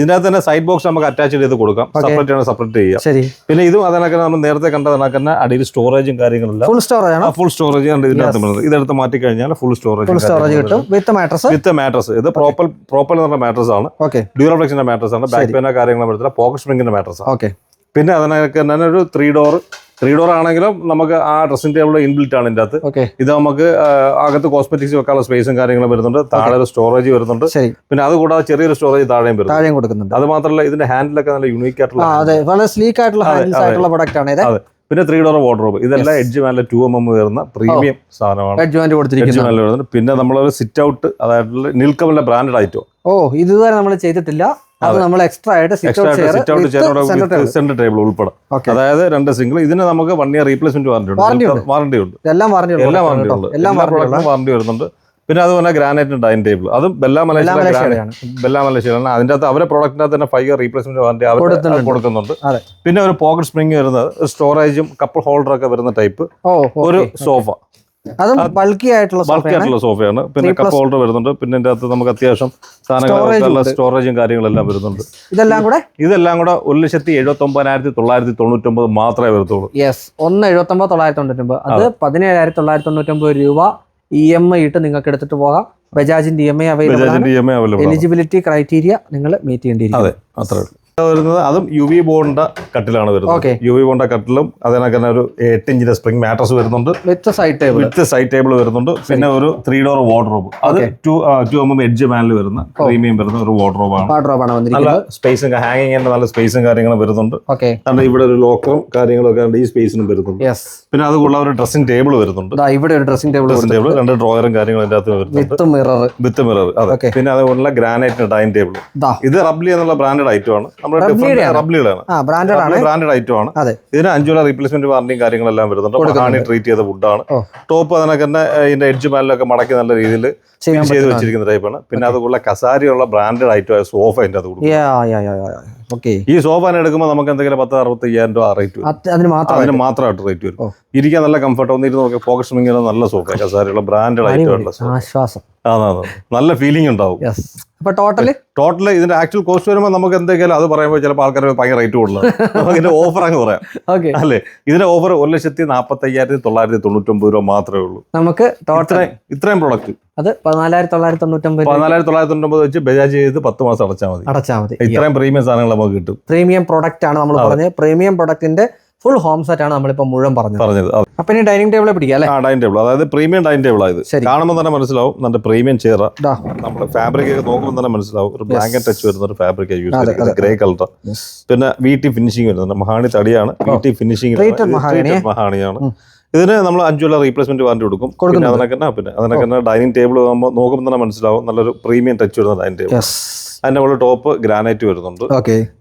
ഇതിനകത്ത് തന്നെ സൈഡ് ബോക്സ് നമുക്ക് അറ്റാച്ച് ചെയ്ത് കൊടുക്കാം. സെപ്പറേറ്റ് ആണ് സെപ്പറേറ്റ് ചെയ്യാം. ശരി. പിന്നെ ഇതും അതിനൊക്കെ നമ്മൾ നേരത്തെ കണ്ട തന്നെ അടിയിൽ സ്റ്റോറേജും കാര്യങ്ങളും ഫുൾ സ്റ്റോറേജ് ആണ്. ഫുൾ സ്റ്റോറേജ് ഇതിനകത്ത് ഇതെടുത്ത് മാറ്റി കഴിഞ്ഞാൽ ഫുൾ സ്റ്റോറേജ് സ്റ്റോറേജ് കിട്ടും. വിത്ത് മാട്രസ് വിത്ത് മാട്രസ് ഇത് പ്രോപ്പർ എന്ന് പറഞ്ഞ മാട്രസ് ആണ്. ഓക്കെ ഡ്യൂറോഫ്ലെക്സിന്റെ മാട്രസ് ആണ്. ബാക്ക് പെയിനോ കാര്യങ്ങളോ വരുത്തില്ല പോക്കറ്റ് സ്പ്രിംഗിന്റെ മാട്രസ് ആണ്. ഓക്കെ പിന്നെ അതിനൊക്കെ തന്നെ ഒരു ത്രീ ഡോർ ത്രീ ഡോർ ആണെങ്കിലും നമുക്ക് ആ ഡ്രസ്സിംഗ് ടേബിൾ ഇൻബിൽറ്റ് ആണ് ഇതിന്റെ അകത്ത്. ഓക്കെ ഇത് നമുക്ക് അകത്ത് കോസ്മെറ്റിക്സ് വെക്കാനുള്ള സ്പേസും കാര്യങ്ങളും വരുന്നുണ്ട്. താഴെ ഒരു സ്റ്റോറേജ് വരുന്നുണ്ട്. പിന്നെ അത് കൂടാതെ ചെറിയൊരു സ്റ്റോറേജ് താഴെയും വരുന്നുണ്ട്. താഴെയും കൊടുക്കുന്നുണ്ട്. അത് മാത്രമല്ല ഇതിന്റെ ഹാൻഡിലൊക്കെ നല്ല യൂണീക്ക് ആയിട്ടുള്ള വളരെ സ്ലീക്ക് ആയിട്ടുള്ള ഹാൻഡിൽസ് ആയിട്ടുള്ള പ്രൊഡക്റ്റ് ആണ് അതെ. പിന്നെ ത്രീ ഡോർ വാർഡ്രോബ് ഇതെല്ലാം എഡ്ജ് മാനിലെ ടു എം എം വരുന്ന പ്രീമിയം സാധനമാണ്. എഡ്ജ് കൊടുത്തിരിക്കുന്നത്. മാനിൽ വരുന്നത്. പിന്നെ നമ്മളൊരു സിറ്റ് ഔട്ട് അതായിട്ടുള്ള നിൽക്കമല്ല ബ്രാൻഡഡ് ഐറ്റം ഓ ഇതുവരെ നമ്മൾ ചെയ്തിട്ടില്ല. അത് നമ്മൾ എക്സ്ട്രാ ആയിട്ട് സിറ്റ് ഔട്ട് സെന്റർ ടേബിൾ ഉൾപ്പെടെ. അതായത് രണ്ട് സിംഗിൾ ഇതിന് നമുക്ക് വൺ ഇയർ റീപ്ലേസ്മെന്റ് വാറണ്ടി ഉണ്ട്. വാറണ്ടി ഉണ്ട്. എല്ലാം വാറണ്ടി എല്ലാ വാറണ്ടി ഉണ്ട് എല്ലാം പ്രോഡക്റ്റും വാറണ്ടി വരുന്നുണ്ട്. പിന്നെ അതുപോലെ ഗ്രാനൈറ്റ് ഡൈനിങ് ടേബിൾ അതും ബെല്ല മലേഷ്യ ബെല്ലാ മലേഷ്യയിലാണ് അതിന്റെ അകത്ത് അവരെ പ്രോഡക്റ്റിനകത്ത് തന്നെ ഫൈവ് ഇയർ റീപ്ലേസ്മെന്റ് വാറണ്ടി അവർ കൊടുക്കുന്നുണ്ട്. പിന്നെ ഒരു പോക്കറ്റ് സ്പ്രിംഗ് വരുന്നത് സ്റ്റോറേജും കപ്പിൾ ഹോൾഡർ ഒക്കെ വരുന്ന ടൈപ്പ് ഒരു സോഫ അതും ബൾക്കി ആയിട്ടുള്ള ബൾക്ക് ആയിട്ടുള്ള സോഫയാണ് പിന്നെ കപ്പ് ഹോൾഡർ വരുന്നുണ്ട്. പിന്നെ ഇതിന്റെ അകത്ത് നമുക്ക് അത്യാവശ്യം സാധനങ്ങൾ. സ്റ്റോറേജും കാര്യങ്ങളെല്ലാം വരുന്നുണ്ട്. ഇതെല്ലാം കൂടെ? ഇതെല്ലാം കൂടെ ഒരു ലക്ഷത്തി എഴുപത്തി ഒമ്പതിനായിരത്തി തൊള്ളായിരത്തി തൊണ്ണൂറ്റൊമ്പത് മാത്രമേ വരത്തുള്ളൂ. യെസ് ഒന്ന് എഴുപത്തൊമ്പത് തൊള്ളായിരത്തി തൊണ്ണൂറ്റൊമ്പത്. അത്. പതിനേഴായിരത്തി തൊള്ളായിരത്തി തൊണ്ണൂറ്റൊമ്പത് രൂപ ഇ എം ഐ ഇട്ട് നിങ്ങൾക്ക് എടുത്തിട്ട് പോകാം. ബജാജിന്റെ E M I available eligibility criteria നിങ്ങൾ മീറ്റ് ചെയ്യേണ്ടിയിരിക്കും അതെ അത്രേ ഉള്ളൂ. വരുന്നത് അതും യു വി ബോണ്ട കട്ടിലാണ് വരുന്നത്. യു വി ബോണ്ട കട്ടിലും അതിനൊക്കെ തന്നെ ഒരു എട്ട് ഇഞ്ചിന്റെ സ്പ്രിംഗ് മാട്രസ് വരുന്നുണ്ട്. With side table with side table വരുന്നുണ്ട്. പിന്നെ ഒരു ത്രീ ഡോർ വാർഡ്രോബ് അത്. Two two M M edge മാനിൽ വരുന്ന പ്രീമിയം വരുന്ന ഒരു വാർഡ്രോബ് ആണ്. വാർഡ്രോബ് ആണ് നല്ല സ്പേസും ഹാങ്ങിങ് നല്ല സ്പേസും കാര്യങ്ങളും വരുന്നുണ്ട്. കാരണം ഇവിടെ ഒരു ലോക്കറും കാര്യങ്ങളൊക്കെ ഈ സ്പേസിനും വരുന്നുണ്ട്. യെസ് പിന്നെ കൂടുതൽ ഒരു ഡ്രസ്സിംഗ് ടേബിൾ വരുന്നുണ്ട്. ഇവിടെ ഒരു ഡ്രസ്സിംഗ് ടേബിൾ ടേബിൾ രണ്ട് ഡ്രോയറും കാര്യങ്ങളും അതിന്റെ അകത്ത് വരുന്നുണ്ട്. വിത്ത് മിറർ വിത്ത് മിറർ അതെ. പിന്നെ അതുപോലെ ഗ്രാനൈറ്റ് ഡൈനിങ് ടേബിൾ ഇത് റബ്ലി എന്നുള്ള ബ്രാൻഡഡ് ഐറ്റം ആണ്. ബ്രാൻഡഡ് ഐറ്റം ആണ്. അതെ. ഇതിന് അഞ്ചുള്ള റീപ്ലേസ്മെന്റ് വാറണ്ടിയും കാര്യങ്ങളെല്ലാം വരുന്നുണ്ട്. ഹാണി ട്രീറ്റ് ചെയ്ത വുഡാണ് ആണ്. ടോപ്പ് അതിനൊക്കെ തന്നെ ഇതിന്റെ എഡ്ജ് പാനലൊക്കെ മടക്കി നല്ല രീതിയിൽ ചെയ്ത് വെച്ചിരിക്കുന്ന ടൈപ്പാണ് പിന്നെ അതുപോലെ കസാരിയുള്ള ബ്രാൻഡഡ് ഐറ്റം ആയ സോഫ അതിന്റെ അത് കൊടുക്കും ഓക്കെ ഈ സോഫ എടുക്കുമ്പോൾ നമുക്ക് എന്തെങ്കിലും പത്ത് അറുപത്തി അയ്യായിരം രൂപ റേറ്റ് വരും. അതിന് മാത്രം അതിന് മാത്രമായിട്ട് റേറ്റ് വരും. ഇരിക്കാൻ നല്ല കംഫർട്ട് ഒന്ന് ഇരുന്ന് നോക്കി ഫോക്കസ് സ്വിമ്മിങ് നല്ല സോഫ കസാരിയുള്ള സോഫ ആശ്വാസം. നല്ല ഫീലിംഗ് ഉണ്ടാവും. അപ്പൊ ടോട്ടൽ ടോട്ടൽ ഇതിന്റെ ആക്ച്വൽ കോസ്റ്റ് വരുമ്പോൾ നമുക്ക് എന്തെങ്കിലും അത് പറയുമ്പോൾ ചിലപ്പോൾ ആൾക്കാർ ഭയങ്കര റേറ്റ് കൂടുതലാണ് നമുക്ക് ഇതിന്റെ ഓഫർ അങ്ങ് പറയാം. ഓക്കെ അല്ലേ? ഇതിന്റെ ഓഫർ ഒരു ലക്ഷത്തി നാൽപ്പത്തി അയ്യായിരത്തി തൊള്ളായിരത്തി തൊണ്ണൂറ്റി ഒമ്പത് രൂപ മാത്രമേ ഉള്ളൂ. നമുക്ക് ടോട്ടൽ ഇത്രയും ഇത്രയും പ്രൊഡക്റ്റ് അത് പതിനാലായിരത്തി തൊള്ളായിരത്തി തൊണ്ണൂറ്റൊമ്പത് പതിനാലായിരത്തി തൊള്ളായിരത്തി തൊണ്ണൂറ്റൊമ്പത് വെച്ച് ബജാജ് ചെയ്ത് പത്ത് മാസം അടച്ചാൽ മതി. അടച്ചാൽ മതി. ഇത്രയും പ്രീമിയം സാധനങ്ങൾ നമുക്ക് കിട്ടും. പ്രീമിയം പ്രൊഡക്റ്റ് ആണ് നമ്മൾ പറഞ്ഞത്. പ്രീമിയം പ്രൊഡക്റ്റിന്റെ ഫുൾ ഹോം സെറ്റ് ആണ് നമ്മളിപ്പോ മുഴുവൻ പറഞ്ഞത്. പറഞ്ഞത്. അപ്പൊ ഇനി ഡൈനിങ് ടേബിൾ പിടിക്കാം അല്ലേ? ആ ഡൈനിങ് ടേബിൾ അതായത് പ്രീമിയം ഡൈനിങ് ടേബിൾ ആയത്. കാണുമ്പോൾ തന്നെ മനസ്സിലാവും. നല്ല പ്രീമിയം ചെയർ. നമ്മൾ ഫാബ്രിക് ഒക്കെ നോക്കുമ്പോൾ തന്നെ മനസ്സിലാവും. ഒരു ബ്ലാങ്കറ്റ് ടച്ച് വരുന്ന ഒരു ഫാബ്രിക് യൂസ് ചെയ്തിരിക്കുന്നത് ഗ്രേ കളർ പിന്നെ വീട്ടി ഫിനിഷിംഗ് വരുന്നുണ്ട് മഹാണി തടിയാണ്. വീട്ടി ഫിനിഷിംഗ് Treated മഹാണിയാണ്. ഇതിന് നമ്മൾ അഞ്ചുള്ള റീപ്ലേസ്മെന്റ് വാറണ്ടി കൊടുക്കും. പിന്നെ കൊടുക്കുന്നുണ്ട്. അതിനൊക്കെ പിന്നെ അതിനൊക്കെ തന്നെ ഡൈനിങ് ടേബിൾ ആകുമ്പോൾ നോക്കുമ്പോൾ തന്നെ മനസ്സിലാവും. നല്ലൊരു പ്രീമിയം ടച്ച് വരുന്ന ഡൈനിങ് ടേബിൾ അതിന്റെ മുകളിൽ ടോപ്പ് ഗ്രാനൈറ്റ് വരുന്നുണ്ട്.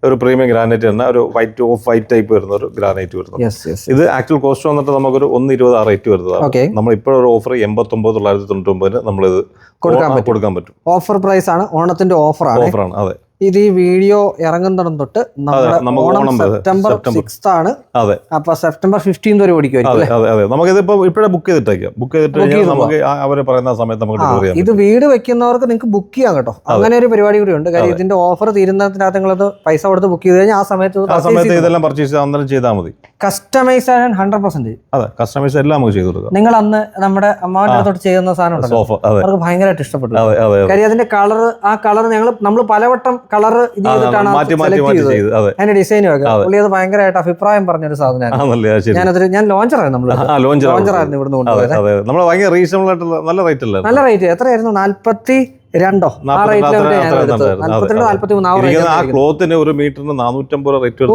ഒരു പ്രീമിയം ഗ്രാനൈറ്റ് തന്നെ ഒരു വൈറ്റ് ഓഫ് വൈറ്റ് ടൈപ്പ് വരുന്ന ഒരു ഗ്രാനൈറ്റ് വരുന്നുണ്ട്. ഇത് ആക്ച്വൽ കോസ്റ്റ് വന്നിട്ട് നമുക്കൊരു ഒന്ന് ഇരുപത് ആ റേറ്റ് വരുന്നതാണ്. നമ്മൾ നമ്മൾ ഇപ്പോഴൊരു ഓഫർ എൺപത്തൊമ്പത് തൊള്ളായിരത്തി തൊണ്ണൂറ്റി ഒമ്പതിന് നമ്മളിത് കൊടുക്കാൻ പറ്റും. കൊടുക്കാൻ പറ്റും. ഓഫർ പ്രൈസ് ആണ് ഓണത്തിന്റെ ഓഫർ ആണ്. ഓഫറാണ് അതെ. ഇത് ഈ വീഡിയോ ഇറങ്ങുന്നിടം തൊട്ട് നമ്മുടെ ഓണം ഓണം സെപ്റ്റംബർ. സിക്സ് ആണ്. അതെ. അപ്പൊ സെപ്റ്റംബർ ഫിഫ്റ്റീൻ വരെ ഓടിക്കും അതെ അതെ നമുക്കിതിപ്പോ ഇപ്പോഴേ ബുക്ക് ചെയ്തിട്ടേക്കാം. ബുക്ക് ചെയ്തിട്ട് നമുക്ക് അവർ പറയുന്ന സമയത്ത് നമുക്ക് ഇത് വീട് വെക്കുന്നവർക്ക് നിങ്ങൾക്ക് ബുക്ക് ചെയ്യാം കേട്ടോ. അങ്ങനെ ഒരു പരിപാടി കൂടി ഉണ്ട്. കാര്യം ഇതിന്റെ ഓഫർ തീരുന്നതിനകത്ത് നിങ്ങളത് പൈസ കൊടുത്ത് ബുക്ക് ചെയ്ത് കഴിഞ്ഞാൽ ആ സമയത്ത് ആ സമയത്ത് ഇതെല്ലാം പർച്ചേസ് അന്നേരം ചെയ്താൽ മതി. കസ്റ്റമൈസേഷൻ ഹൺഡ്രഡ് പെർസെന്റേജ് അതെ കസ്റ്റമൈസ് എല്ലാം നമുക്ക് ചെയ്തു കൊടുക്കാം. നിങ്ങൾ അന്ന് നമ്മുടെ അമ്മാവിന്റെ അടുത്തോട്ട് ചെയ്യുന്ന സാധനം സോഫ അതെ. അവർക്ക് ഭയങ്കരമായിട്ട് ഇഷ്ടപ്പെട്ടു. കാര്യം അതിന്റെ കളർ ആ കളർ ഞങ്ങൾ നമ്മൾ പലവട്ടം കളർ ഇത് ചെയ്തിട്ടാണ് അതിന്റെ ഡിസൈനും ഒക്കെ. പുള്ളി അത് ഭയങ്കരമായിട്ട് അഭിപ്രായം പറഞ്ഞൊരു സാധനമാണ്. ഞാനതൊരു ഞാൻ ലോഞ്ചറായിരുന്നു നമ്മൾ ലോഞ്ചറായിരുന്നു ഇവിടുന്ന് കൊണ്ടുപോയത്. നമ്മൾ ഭയങ്കര റീസണബിൾ ആയിട്ടുള്ള നല്ല റേറ്റ് അല്ലേ നല്ല റേറ്റ് എത്രയായിരുന്നു? നാൽപ്പത്തി രണ്ടോ? ക്ലോത്തിന് ഒരു മീറ്ററിന് നാനൂറ്റമ്പത് റേറ്റ്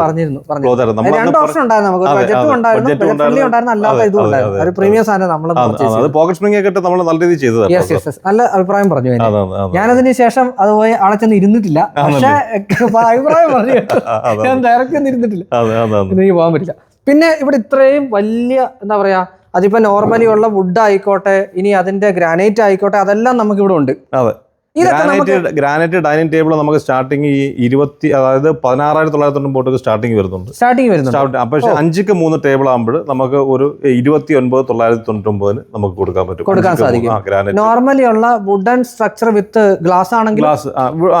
പറഞ്ഞിരുന്നു പറഞ്ഞു രണ്ട് ഓപ്ഷൻ നമ്മൾ നല്ല രീതിയിൽ യെസ് നല്ല അഭിപ്രായം പറഞ്ഞു. ഞാനതിന് ശേഷം അത് പോയി അവിടെ ചെന്ന് ഇരുന്നിട്ടില്ല. പക്ഷേ അഭിപ്രായം പറഞ്ഞു. ഞാൻ ഡയറക്റ്റ് ഇരുന്നിട്ടില്ല. എനിക്ക് പോകാൻ പറ്റില്ല. പിന്നെ ഇവിടെ ഇത്രയും വലിയ എന്താ പറയാ അതിപ്പോ നോർമലി ഉള്ള വുഡ് ആയിക്കോട്ടെ ഇനി അതിന്റെ ഗ്രാനൈറ്റ് ആയിക്കോട്ടെ അതെല്ലാം നമുക്ക് ഇവിടെ ഉണ്ട് അതെ. ഗ്രാനൈറ്റ് ഗ്രാനൈറ്റ് ഡൈനിങ് ടേബിൾ നമുക്ക് സ്റ്റാർട്ടിങ് ഈ ഇരുപത്തി അതായത് പതിനാറായിരത്തി തൊള്ളായിരത്തി തൊണ്ണൂറ്റി സ്റ്റാർട്ടിങ് വരുന്നുണ്ട്. സ്റ്റാർട്ടിങ് വരുന്നുണ്ട്. പക്ഷേ അഞ്ചിക്ക് മൂന്ന് ടേബിൾ ആകുമ്പോൾ നമുക്ക് ഒരു ഇരുപത്തി ഒൻപത് തൊള്ളായിരത്തി തൊണ്ണൂറ്റി ഒമ്പതിന് നമുക്ക് കൊടുക്കാൻ പറ്റും. കൊടുക്കാൻ സാധിക്കും. നോർമലി ഉള്ള വുഡൻ സ്ട്രക്ചർ വിത്ത് ഗ്ലാസ് ആണെങ്കിൽ ഗ്ലാസ്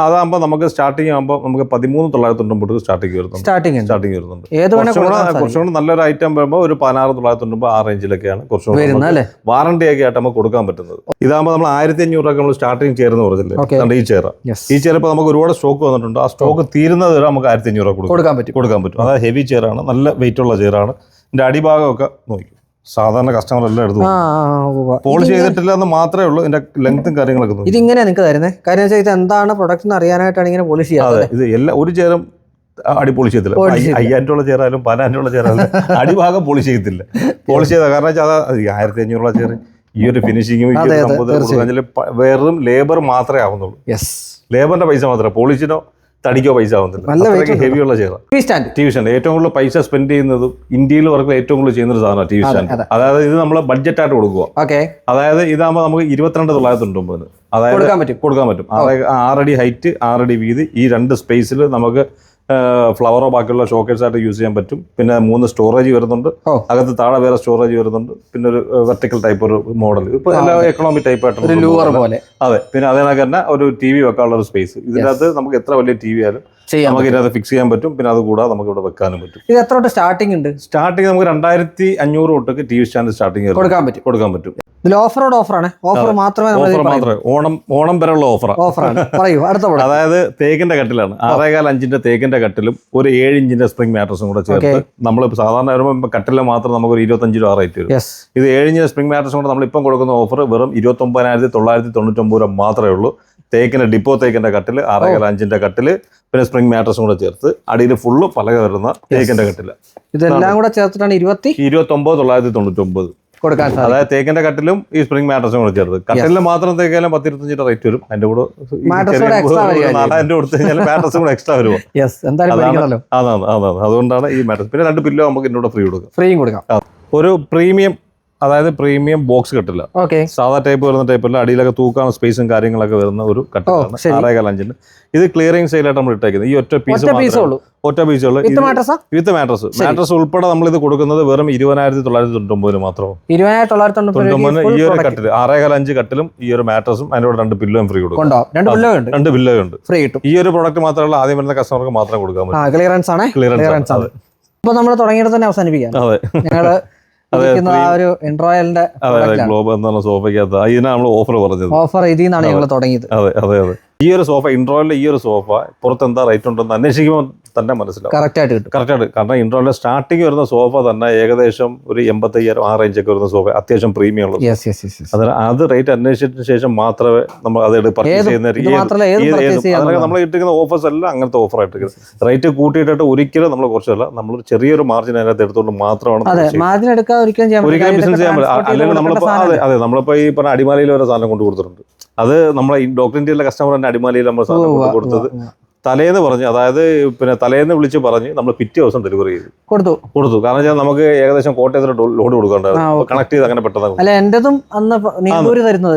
അതാകുമ്പോൾ നമുക്ക് സ്റ്റാർട്ടിങ് ആകുമ്പോൾ നമുക്ക് പതിമൂന്ന് തൊള്ളായിരത്തി തൊണ്ണൂറ്റി സ്റ്റാർട്ടിങ് വരുന്നുണ്ട് സ്റ്റാർട്ടിങ് സ്റ്റാർട്ടിങ് വരുന്നുണ്ട്. ഏത് വേണേ കുറച്ചും കൂടെ കൊടുക്കാൻ സാധിക്കും. കുറച്ചും കൂടെ നല്ലൊരു ഐറ്റം വരുമ്പോൾ ഒരു പതിനാറ് തൊള്ളായിരത്തി തൊണ്ണൂറ് ആ റേഞ്ചിലൊക്കെയാണ് കുറച്ചും കൂടെ വരുന്നത് അല്ലേ? വാറണ്ടി ഒക്കെ ആയിട്ട് നമുക്ക് കൊടുക്കാൻ പറ്റുന്നത്. ഇതാകുമ്പോൾ നമ്മൾ ആയിരത്തി അഞ്ഞൂറ് നമ്മൾ സ്റ്റാർട്ടിങ് ചേർന്ന് പറഞ്ഞില്ലേ അതുകൊണ്ട് ഈ ചെയർ ഈ ചെയർ ഇപ്പോൾ നമുക്ക് ഒരുപാട് സ്റ്റോക്ക് വന്നിട്ടുണ്ട്. ആ സ്റ്റോക്ക് തീരുന്നത് വരെ നമുക്ക് ആയിരത്തി അഞ്ഞൂറ് രൂപ കൊടുക്കാൻ പറ്റും. കൊടുക്കാൻ പറ്റും. അതായത് ഹെവി ചെയറാണ് നല്ല വെയിറ്റ് ഉള്ള ചെയറാണ് ഇതിന്റെ അടിഭാഗമൊക്കെ നോക്കി. സാധാരണ കസ്റ്റമർ എല്ലാം എടുത്തു. പോളിഷ് ചെയ്തിട്ടില്ല എന്ന് മാത്രമേ ഉള്ളൂ. ഇതിന്റെ ലെങ്ത്തും കാര്യങ്ങളൊക്കെ ഇത് ഇതിങ്ങനെ നിങ്ങൾക്ക് തരുന്നത് കാര്യം വെച്ചാൽ ഇത് എന്താണ് പ്രൊഡക്റ്റ് എന്ന് അറിയാനായിട്ടാണ് ഇങ്ങനെ പോളിഷ് ചെയ്യാത്തത്? ഇത് എല്ലാ ഒരു ചെയറും അടി പോളിഷ് ചെയ്തില്ല. അയ്യായിരം രൂപ ചെയറായാലും പതിനായിരം രൂപ ചെയറായാലും അടിഭാഗം പോളിഷ് ചെയ്തില്ല. പോളിഷ് ചെയ്ത കാരണം വെച്ചാൽ അത് ആയിരത്തി അഞ്ഞൂറുള്ള ചെയർ ഈ ഒരു ഫിനിഷിങ്ങും പ- വെറും ലേബർ മാത്രമേ ആവുന്നുള്ളൂ. യെസ് ലേബറിന്റെ പൈസ മാത്രമേ പോളിഷിനോ തടിക്കോ പൈസ ആവുന്നില്ല. ഹെവി ഉള്ള chair T stand T V stand ഏറ്റവും കൂടുതൽ പൈസ സ്പെൻഡ് ചെയ്യുന്നതും ഇന്ത്യയിൽ വർക്ക് ഏറ്റവും കൂടുതൽ ചെയ്യുന്ന ഒരു സാധനമാണ് ടി വി സ്റ്റാൻഡ് അതായത് ഇത് നമ്മൾ ബഡ്ജറ്റ് ആയിട്ട് കൊടുക്കുക. ഓക്കെ അതായത് ഇതാകുമ്പോൾ നമുക്ക് ഇരുപത്തിരണ്ട് തൊള്ളായിരത്തി തൊണ്ണൂറ്റൊമ്പതിന്. അതായത് കൊടുക്കാൻ പറ്റും. കൊടുക്കാൻ പറ്റും. ആറ് ആറടി ഹൈറ്റ് ആറടി വീതി ഈ രണ്ട് സ്പേസിൽ നമുക്ക് ഫ്ലവറോ ബാക്കിയുള്ള ഷോക്കേഴ്സ് ആയിട്ട് യൂസ് ചെയ്യാൻ പറ്റും. പിന്നെ മൂന്ന് സ്റ്റോറേജ് വരുന്നുണ്ട്. അകത്ത് താഴെ വേറെ സ്റ്റോറേജ് വരുന്നുണ്ട്. പിന്നെ ഒരു വെർട്ടിക്കൽ ടൈപ്പ് ഒരു മോഡൽ ഇപ്പൊ എല്ലാ എക്കണോമിക് ടൈപ്പ് ആയിട്ടുള്ള അതെ. പിന്നെ അതിനകത്ത് തന്നെ ഒരു ടി വി വെക്കാനുള്ള ഒരു സ്പേസ് ഇതിനകത്ത് നമുക്ക് എത്ര വലിയ ടി വി ആയാലും ചെയ്യാം നമുക്ക് ഇതിനകത്ത് ഫിക്സ് ചെയ്യാൻ പറ്റും. പിന്നെ അത് കൂടാതെ നമുക്ക് ഇവിടെ വെക്കാനും പറ്റും. ഇത് എത്ര തൊട്ട് സ്റ്റാർട്ടിംഗ് ഉണ്ട്? സ്റ്റാർട്ടിംഗ് നമുക്ക് രണ്ടായിരത്തി അഞ്ഞൂറ് തൊട്ടൊക്കെ ടി വി സ്റ്റാൻഡ് സ്റ്റാർട്ടിങ് കൊടുക്കാൻ പറ്റും. കൊടുക്കാൻ പറ്റും. ഇതിൽ ഓഫറോട് ഓഫറാണ് ഓഫർ മാത്രമേ നമ്മൾ ഓഫർ മാത്രമേ. ഓണം ഓണം വരെയുള്ള ഓഫറാണ് ഓഫറാണ് പറയൂ അടുത്ത അതായത് തേക്കിന്റെ കട്ടിലാണ്. ആറേകാൽ അഞ്ചിന്റെ തേക്കിന്റെ കട്ടിലും ഒരു ഏഴ് ഇഞ്ചിന്റെ സ്പ്രിംഗ് മാട്രസും കൂടെ ചേർത്ത് നമ്മൾ സാധാരണ വരുമ്പോൾ കട്ടിലെ മാത്രം നമുക്ക് ഒരു ഇരുപത്തഞ്ച് രൂപ റേറ്റ് വരും. ഇത് ഏഴ് ഇഞ്ചിന്റെ സ്പ്രിംഗ് മാട്രസും കൂടെ നമ്മൾ ഇപ്പം കൊടുക്കുന്ന ഓഫർ വെറും ഇരുപത്തി ഒമ്പതിനായിരത്തി തൊള്ളായിരത്തി തൊണ്ണൂറ്റൊമ്പത് രൂപ മാത്രമേ ഉള്ളൂ. തേക്കിന്റെ ഡിപ്പോ തേക്കിന്റെ കട്ടിൽ ആറേകൽ അഞ്ചിന്റെ കട്ടിൽ പിന്നെ സ്പ്രിംഗ് മാട്രസും കൂടെ ചേർത്ത് അടിയിൽ ഫുള്ള് പലക വരുന്ന തേക്കിന്റെ കട്ടിൽ. ഇതെല്ലാം കൂടെ ചേർത്തിട്ടാണ് ഇരുപത്തി? ഇരുപത്തൊമ്പത് തൊള്ളായിരത്തി തൊണ്ണൂറ്റൊമ്പത്. കൊടുക്കാൻ സാധിക്കും. അതായത് തേക്കിന്റെ കട്ടിലും ഈ സ്പ്രിംഗ് മാട്രസും കൂടെ ചേർത്ത്. കട്ടിലിൽ മാത്രം തേക്കാലും പത്തിരുപത്തഞ്ചിന്റെ റേറ്റ് വരും. അതിന്റെ കൂടെ? നാലായിരം കൊടുത്തു കഴിഞ്ഞാൽ മാട്രസും കൂടെ എക്സ്ട്രാ എന്തായാലും അതാണ് അതാണ് അതുകൊണ്ടാണ് ഈ മാട്രസ്. പിന്നെ രണ്ട് പില്ലോ നമുക്ക് ഇതിനോട് ഫ്രീ കൊടുക്കാം. ഫ്രീയും കൊടുക്കാം. ഒരു പ്രീമിയം അതായത് പ്രീമിയം ബോക്സ് കട്ടില്ല ഓക്കെ സാധാ ടൈപ്പ് വരുന്ന ടൈപ്പല്ല അടിയിലൊക്കെ തൂക്കാൻ സ്പേസും കാര്യങ്ങളൊക്കെ വരുന്ന ഒരു കട്ടിലാണ് ശരി. ആറേകാൽ അഞ്ചിന് ഇത് ക്ലിയറിംഗ് സെയിലായിട്ട് നമ്മൾ ഇട്ടേക്കുന്നത് ഈ ഒറ്റ പീസ് ഒറ്റ പീസ് വിത്ത് മാട്രസ് മാട്രസ് ഉൾപ്പെടെ നമ്മൾ ഇത് കൊടുക്കുന്നത് വെറും ഇരുപതിനായിരത്തി തൊള്ളായിരത്തി തൊണ്ണൂറ്റൊമ്പതിന് മാത്രമേ ഇരുപതിനായിരത്തി തൊള്ളായിരത്തി തൊണ്ണൂറ്റൊമ്പതിന് ഈ ഒരു കട്ടിൽ ആറേകാൽ അഞ്ച് കട്ടിലും ഈ ഒരു മാട്രസും അതിനോട് രണ്ട് പില്ലോയും ഫ്രീ കൊടുക്കും. രണ്ട് പില്ലോ ഉണ്ട്? രണ്ട് പില്ലോയും ഉണ്ട്. ഫ്രീ കിട്ടും. ഈ ഒരു പ്രോഡക്റ്റ് മാത്രമല്ല ആദ്യം വരുന്ന കസ്റ്റമർക്ക് മാത്രം കൊടുക്കാൻ ക്ലിയറൻസ് ആണ്? ക്ലിയറൻസ് ആണ്. അപ്പൊ നമ്മൾ തുടങ്ങിയിട്ട് തന്നെ അവസാനിപ്പിക്കാം. അതെ. ഞങ്ങൾ ഇരിക്കുന്നത് ആ ഒരു ഇൻട്രോയലിന്റെ അതെ അതെ ഗ്ലോബ് എന്നാണ് സോഫയ്ക്കകത്ത് അതിനാണ് നമ്മൾ ഓഫർ പറഞ്ഞത്. ഓഫർ ഇതിൽ നിന്നാണ് ഞങ്ങൾ തുടങ്ങിയത്. അതെ അതെ അതെ. ഈ ഒരു സോഫ ഇൻട്രോയിലെ ഈ ഒരു സോഫ പുറത്ത് എന്താ റേറ്റ് ഉണ്ടെന്ന് അന്വേഷിക്കുമ്പോൾ തന്നെ മനസ്സിലാവും. കറക്റ്റ് ആയിട്ട് കിട്ടും. കറക്റ്റായിട്ട് കാരണം ഇൻട്രോയിലെ സ്റ്റാർട്ടിങ് വരുന്ന സോഫ തന്നെ ഏകദേശം ഒരു എൺപത്തയ്യായിരം ആ റേഞ്ചൊക്കെ വരുന്ന സോഫ അത്യാവശ്യം പ്രീമിയം ഉള്ളത്. അതിന് അത് റേറ്റ് അന്വേഷിച്ചതിന് ശേഷം മാത്രമേ നമ്മൾ അത് പർച്ചേസ് ചെയ്യുന്ന. അതൊക്കെ നമ്മൾ ഇട്ടിരിക്കുന്ന ഓഫേഴ്സ് എല്ലാം അങ്ങനത്തെ ഓഫർ ആയിട്ട് റേറ്റ് കൂട്ടിയിട്ടിട്ട് ഒരിക്കലും നമ്മൾ കുറച്ചല്ല നമ്മൾ ചെറിയൊരു മാർജിൻ അതിനകത്ത് എടുത്തുകൊണ്ട് മാത്രമാണ് അതെ മാർജിൻ ഒരിക്കലും ബിസിനസ് ചെയ്യാൻ പറ്റില്ല. അല്ലെങ്കിൽ നമ്മളിപ്പോൾ അതെ അതെ നമ്മളിപ്പോൾ ഈ പറഞ്ഞ അടിമാലയിൽ ഒരു സാധനം കൊണ്ട് കൊടുത്തിട്ടുണ്ട് അത് നമ്മളെ ഡോക്ടർ ഇന്ത്യയിലെ കസ്റ്റമർ തന്നെ അടിമാലിയിൽ നമ്മൾ സാധനം കൊടുത്തത്. തലേന്ന് പറഞ്ഞു അതായത് പിന്നെ തലേന്ന് വിളിച്ച് പറഞ്ഞ് നമ്മൾ പിറ്റേ ദിവസം ഡെലിവറി ചെയ്തു. കൊടുത്തു. കൊടുത്തു. കാരണം വെച്ചാൽ നമുക്ക് ഏകദേശം കോട്ടയത്തിന് ലോഡ് കൊടുക്കണ്ടായിരുന്നു. കണക്ട് ചെയ്ത് അങ്ങനെ പെട്ടെന്ന് അല്ല എന്റേതും അന്ന് നീണ്ടൂര് തരുന്നത്.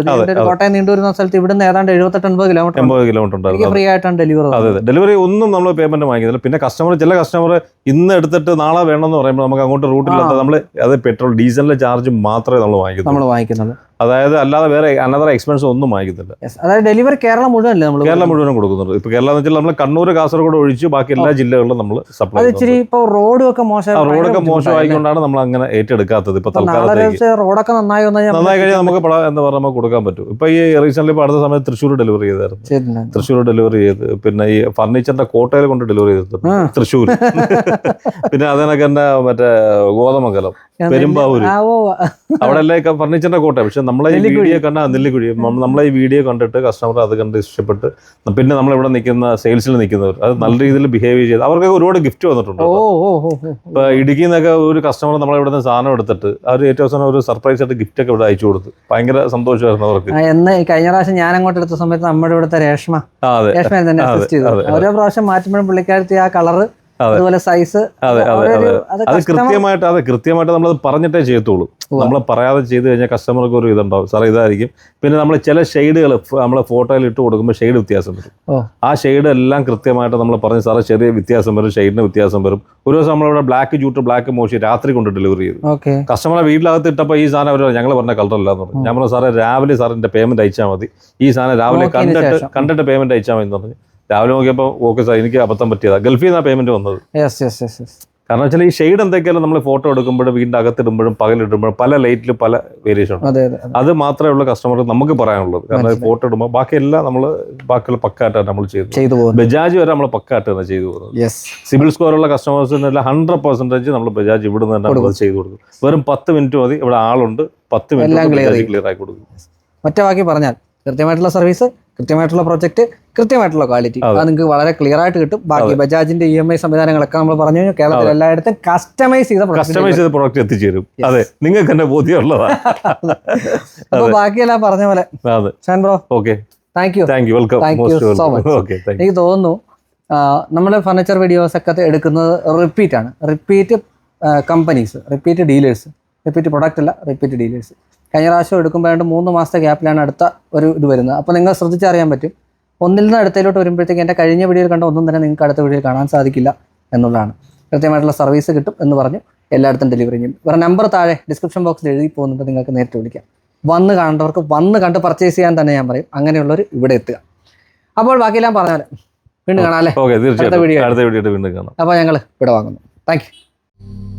കോട്ടയം നീണ്ടൂർ എന്ന സ്ഥലത്ത് ഇവിടുന്ന് ഏതാണ്ട് എഴുപത്തെട്ട് എൺപത് കിലോമീറ്റർ എൺപത് കിലോമീറ്റർ ഉണ്ടായിരുന്നു ഫ്രീ ആയിട്ടാണ് ഡെലിവറി അതെ അതെ. ഡെലിവറി ഒന്നും നമ്മൾ പേയ്മെന്റ് വാങ്ങിയില്ല പിന്നെ കസ്റ്റമർ ചില കസ്റ്റമർ ഇന്ന് എടുത്തിട്ട് നാളെ വേണമെന്ന് പറയുമ്പോൾ നമുക്ക് അങ്ങോട്ട് റൂട്ടില്ലാത്ത നമ്മൾ അത് പെട്രോൾ ഡീസലിന്റെ ചാർജ് മാത്രമേ നമ്മൾ വാങ്ങിക്കുന്നുള്ളൂ നമ്മൾ വാങ്ങിക്കുന്നുള്ളൂ അതായത് അല്ലാതെ വേറെ അനദർ എക്സ്പെൻസ് ഒന്നും വാങ്ങിക്കുന്നില്ല Yes. അതായത് ഡെലിവറി കേരളം മുഴുവൻ അല്ലേ നമ്മൾ കേരളം മുഴുവനും കൊടുക്കുന്നുണ്ട്. ഇപ്പൊ കേരളം എന്ന് വെച്ചാൽ നമ്മൾ കണ്ണൂർ കാസർഗോഡ് ഒഴിച്ച് ബാക്കി എല്ലാ ജില്ലകളിലും നമ്മൾ സപ്ലൈ ഇച്ചിരി ഇപ്പോൾ റോഡും ഒക്കെ മോശം റോഡൊക്കെ മോശമായിക്കൊണ്ടാണ് നമ്മൾ അങ്ങനെ ഏറ്റെടുക്കാത്തത്. ഇപ്പൊ തൽക്കാലത്തേക്ക്. റോഡൊക്കെ നന്നായി നന്നായി കഴിഞ്ഞാൽ നമുക്ക് എന്താ പറയുക നമുക്ക് കൊടുക്കാൻ പറ്റും. ഇപ്പൊ ഈ റീസെന്റ് ഇപ്പൊ അടുത്ത സമയത്ത് തൃശ്ശൂർ ഡെലിവറി ചെയ്തായിരുന്നു. തൃശ്ശൂർ ഡെലിവറി ചെയ്ത്. പിന്നെ ഈ ഫർണിച്ചറിന്റെ കോട്ടയിൽ കൊണ്ട് ഡെലിവറി ചെയ്തിട്ടുണ്ട്. ആ. തൃശ്ശൂർ. പിന്നെ അതിനൊക്കെ എന്റെ മറ്റേ ഗോതമംഗലം പെരുമ്പാവൂർ പെരുമ്പാവൂര്. അവിടെ എല്ലാം ഫർണിച്ചറിന്റെ കോട്ട പക്ഷെ നമ്മളെ ഈ വീഡിയോ കണ്ട നെല്ലിക്കുഴി. നമ്മളെ ഈ വീഡിയോ കണ്ടിട്ട് കസ്റ്റമർ അത് കണ്ട് ഇഷ്ടപ്പെട്ട് പിന്നെ നമ്മൾ ഇവിടെ നിൽക്കുന്ന സെയിൽസിൽ നിൽക്കുന്നവർ അത് നല്ല രീതിയിൽ ബിഹേവ് ചെയ്ത് അവർക്കൊക്കെ ഒരുപാട് ഗിഫ്റ്റ് വന്നിട്ടുണ്ട്. ഇപ്പൊ ഇടുക്കിയിൽ നിന്നൊക്കെ ഒരു കസ്റ്റമർ നമ്മളെ ഇവിടെ നിന്ന് സാധനം എടുത്തിട്ട് അവർ ഏറ്റവും അവസാനം ഒരു സർപ്രൈസ് ആയിട്ട് ഗിഫ്റ്റ് ഒക്കെ ഇവിടെ അയച്ചു കൊടുത്തു. ഭയങ്കര സന്തോഷമായിരുന്നു അവർക്ക്. എന്ന് കഴിഞ്ഞ പ്രാവശ്യം ഞാൻ അങ്ങോട്ട് എടുത്ത സമയത്ത് നമ്മുടെ ഇവിടുത്തെ രേഷ്മ. രേഷ്മ. ഓരോ പ്രാവശ്യം മാറ്റുമ്പോഴും പുള്ളിക്കാരത്തി ആ കളറ്. അതുപോലെ സൈസ് അതെ കൃത്യമായിട്ട് അതെ കൃത്യമായിട്ട് നമ്മളത് പറഞ്ഞിട്ടേ ചെയ്യത്തുള്ളൂ. നമ്മൾ പറയാതെ ചെയ്ത് കഴിഞ്ഞാൽ കസ്റ്റമർക്ക് ഒരു ഇതുണ്ടാവും. സാറേ ഇതായിരിക്കും. പിന്നെ നമ്മൾ ചില ഷെയ്ഡുകൾ നമ്മളെ ഫോട്ടോയിൽ ഇട്ട് കൊടുക്കുമ്പോൾ ഷെയ്ഡ് വ്യത്യാസം വരും. ആ ഷെയ്ഡ് എല്ലാം കൃത്യമായിട്ട് നമ്മൾ പറഞ്ഞ് സാറേ ചെറിയ വ്യത്യാസം വരും ഷെയ്ഡിന് വ്യത്യാസം വരും. ഒരു ദിവസം നമ്മളിവിടെ ബ്ലാക്ക് ജൂട്ട് ബ്ലാക്ക് മോശി രാത്രി കൊണ്ട് ഡെലിവറി ചെയ്തു. ഓക്കെ. കസ്റ്റമറെ വീട്ടിലകത്ത് ഇട്ടപ്പോൾ ഈ സാധനം അവർ ഞങ്ങൾ പറഞ്ഞ കളർ അല്ല എന്ന് പറഞ്ഞു. ഞാൻ പറഞ്ഞു സാറേ രാവിലെ സാറിന്റെ പേയ്മെന്റ് അയച്ചാൽ മതി. ഈ സാധനം രാവിലെ കണ്ടിട്ട് കണ്ടിട്ട് പേയ്മെന്റ് അയച്ചാൽ മതി എന്ന് പറഞ്ഞു. രാവിലെ നോക്കിയപ്പോൾ ഓക്കെ സാർ എനിക്ക് അബദ്ധം പറ്റിയതാ. ഗൾഫിൽ നിന്നാണ് പേയ്മെന്റ് വന്നത്. കാരണം വെച്ചാൽ ഈ ഷെയ്ഡ് എന്തൊക്കെയാലും നമ്മൾ ഫോട്ടോ എടുക്കുമ്പോഴും വീടിന്റെ അകത്തിടുമ്പോഴും പകലിടുമ്പോഴും പല ലൈറ്റിൽ പല വേരിയേഷൻ ഉണ്ട്. അതെ മാത്രമേ ഉള്ള കസ്റ്റമർക്ക് നമുക്ക് പറയാനുള്ളത് കാരണം. ഫോട്ടോ ഇടുമ്പോൾ ബാക്കിയെല്ലാം നമ്മൾ ബാക്കിയുള്ള പക്കായിട്ടാണ് നമ്മൾ ചെയ്തു ബജാജ് വരെ നമ്മൾ പക്കായിട്ട് തന്നെ ചെയ്തു പോകുന്നത്. യെസ് സിവിൽ സ്കോർ ഉള്ള കസ്റ്റമേഴ്സിനെല്ലാം ഹൺഡ്രഡ് പെർസെന്റേജ് നമ്മൾ ബജാജ് ഇവിടെ നിന്ന് തന്നെ ചെയ്തു കൊടുക്കും. വെറും പത്ത് മിനിറ്റ് മതി. ഇവിടെ ആളുണ്ട്. പത്ത് മിനിറ്റ് ക്ലിയർ ആക്കി കൊടുക്കും. മറ്റേ ബാക്കി പറഞ്ഞാൽ കൃത്യമായിട്ടുള്ള സർവീസ് കൃത്യമായിട്ടുള്ള പ്രൊജക്ട് കൃത്യമായിട്ടുള്ള ക്വാളിറ്റി. അതെ. നിങ്ങൾക്ക് വളരെ ക്ലിയർ ആയിട്ട് കിട്ടും. ബാക്കി ബജാജിന്റെ ഇ എം ഐ സംവിധാനങ്ങളൊക്കെ നമ്മൾ പറഞ്ഞു കഴിഞ്ഞാൽ കേരളത്തിൽ എല്ലായിടത്തും കസ്റ്റമൈസ് ചെയ്ത കസ്റ്റമൈസ് ചെയ്ത പ്രോഡക്റ്റ് എത്തിച്ചേരും. അതെ. നിങ്ങൾക്ക് തന്നെ ബോധ്യമുള്ളതാണ് അപ്പൊ ബാക്കിയെല്ലാം പറഞ്ഞ പോലെ. Shan bro okay. Thank you thank you welcome thank you so much okay എനിക്ക് തോന്നുന്നു നമ്മുടെ ഫർണിച്ചർ വീഡിയോസ് ഒക്കെ എടുക്കുന്നത് റിപ്പീറ്റ് ആണ്. Repeat companies repeat dealers repeat product അല്ല റിപ്പീറ്റ് ഡീലേഴ്സ് കഴിഞ്ഞ പ്രാവശ്യം എടുക്കുമ്പോൾ മൂന്ന് മാസത്തെ ഗ്യാപ്പിലാണ് അടുത്ത ഒരു ഇത് വരുന്നത്. അപ്പോൾ നിങ്ങൾ ശ്രദ്ധിച്ചറിയാൻ പറ്റും. ഒന്നിൽ നിന്ന് അടുത്തയിലോട്ട് വരുമ്പോഴത്തേക്ക് എന്റെ കഴിഞ്ഞ വീഡിയോയിൽ കണ്ട ഒന്നും തന്നെ നിങ്ങൾക്ക് അടുത്ത വീഡിയോയിൽ കാണാൻ സാധിക്കില്ല എന്നുള്ളതാണ്. കൃത്യമായിട്ടുള്ള സർവീസ് കിട്ടും എന്ന് പറഞ്ഞു എല്ലായിടത്തും ഡെലിവറി ചെയ്യും. വേറെ നമ്പർ താഴെ ഡിസ്ക്രിപ്ഷൻ ബോക്സിൽ എഴുതി പോകുന്നുണ്ട് നിങ്ങൾക്ക് നേരിട്ട് വിളിക്കാം. വന്ന് കാണേണ്ടവർക്ക് വന്ന് കണ്ട് പർച്ചേസ് ചെയ്യാൻ തന്നെ ഞാൻ പറയും. അങ്ങനെയുള്ളവർ ഇവിടെ എത്തുക. അപ്പോൾ ബാക്കിയെല്ലാം പറഞ്ഞാൽ വീണ്ടും കാണാം അല്ലേ? അടുത്ത വീഡിയോ വീണ്ടും കാണാം. അപ്പോൾ ഞങ്ങൾ ഇവിടെ വാങ്ങുന്നു. Thank you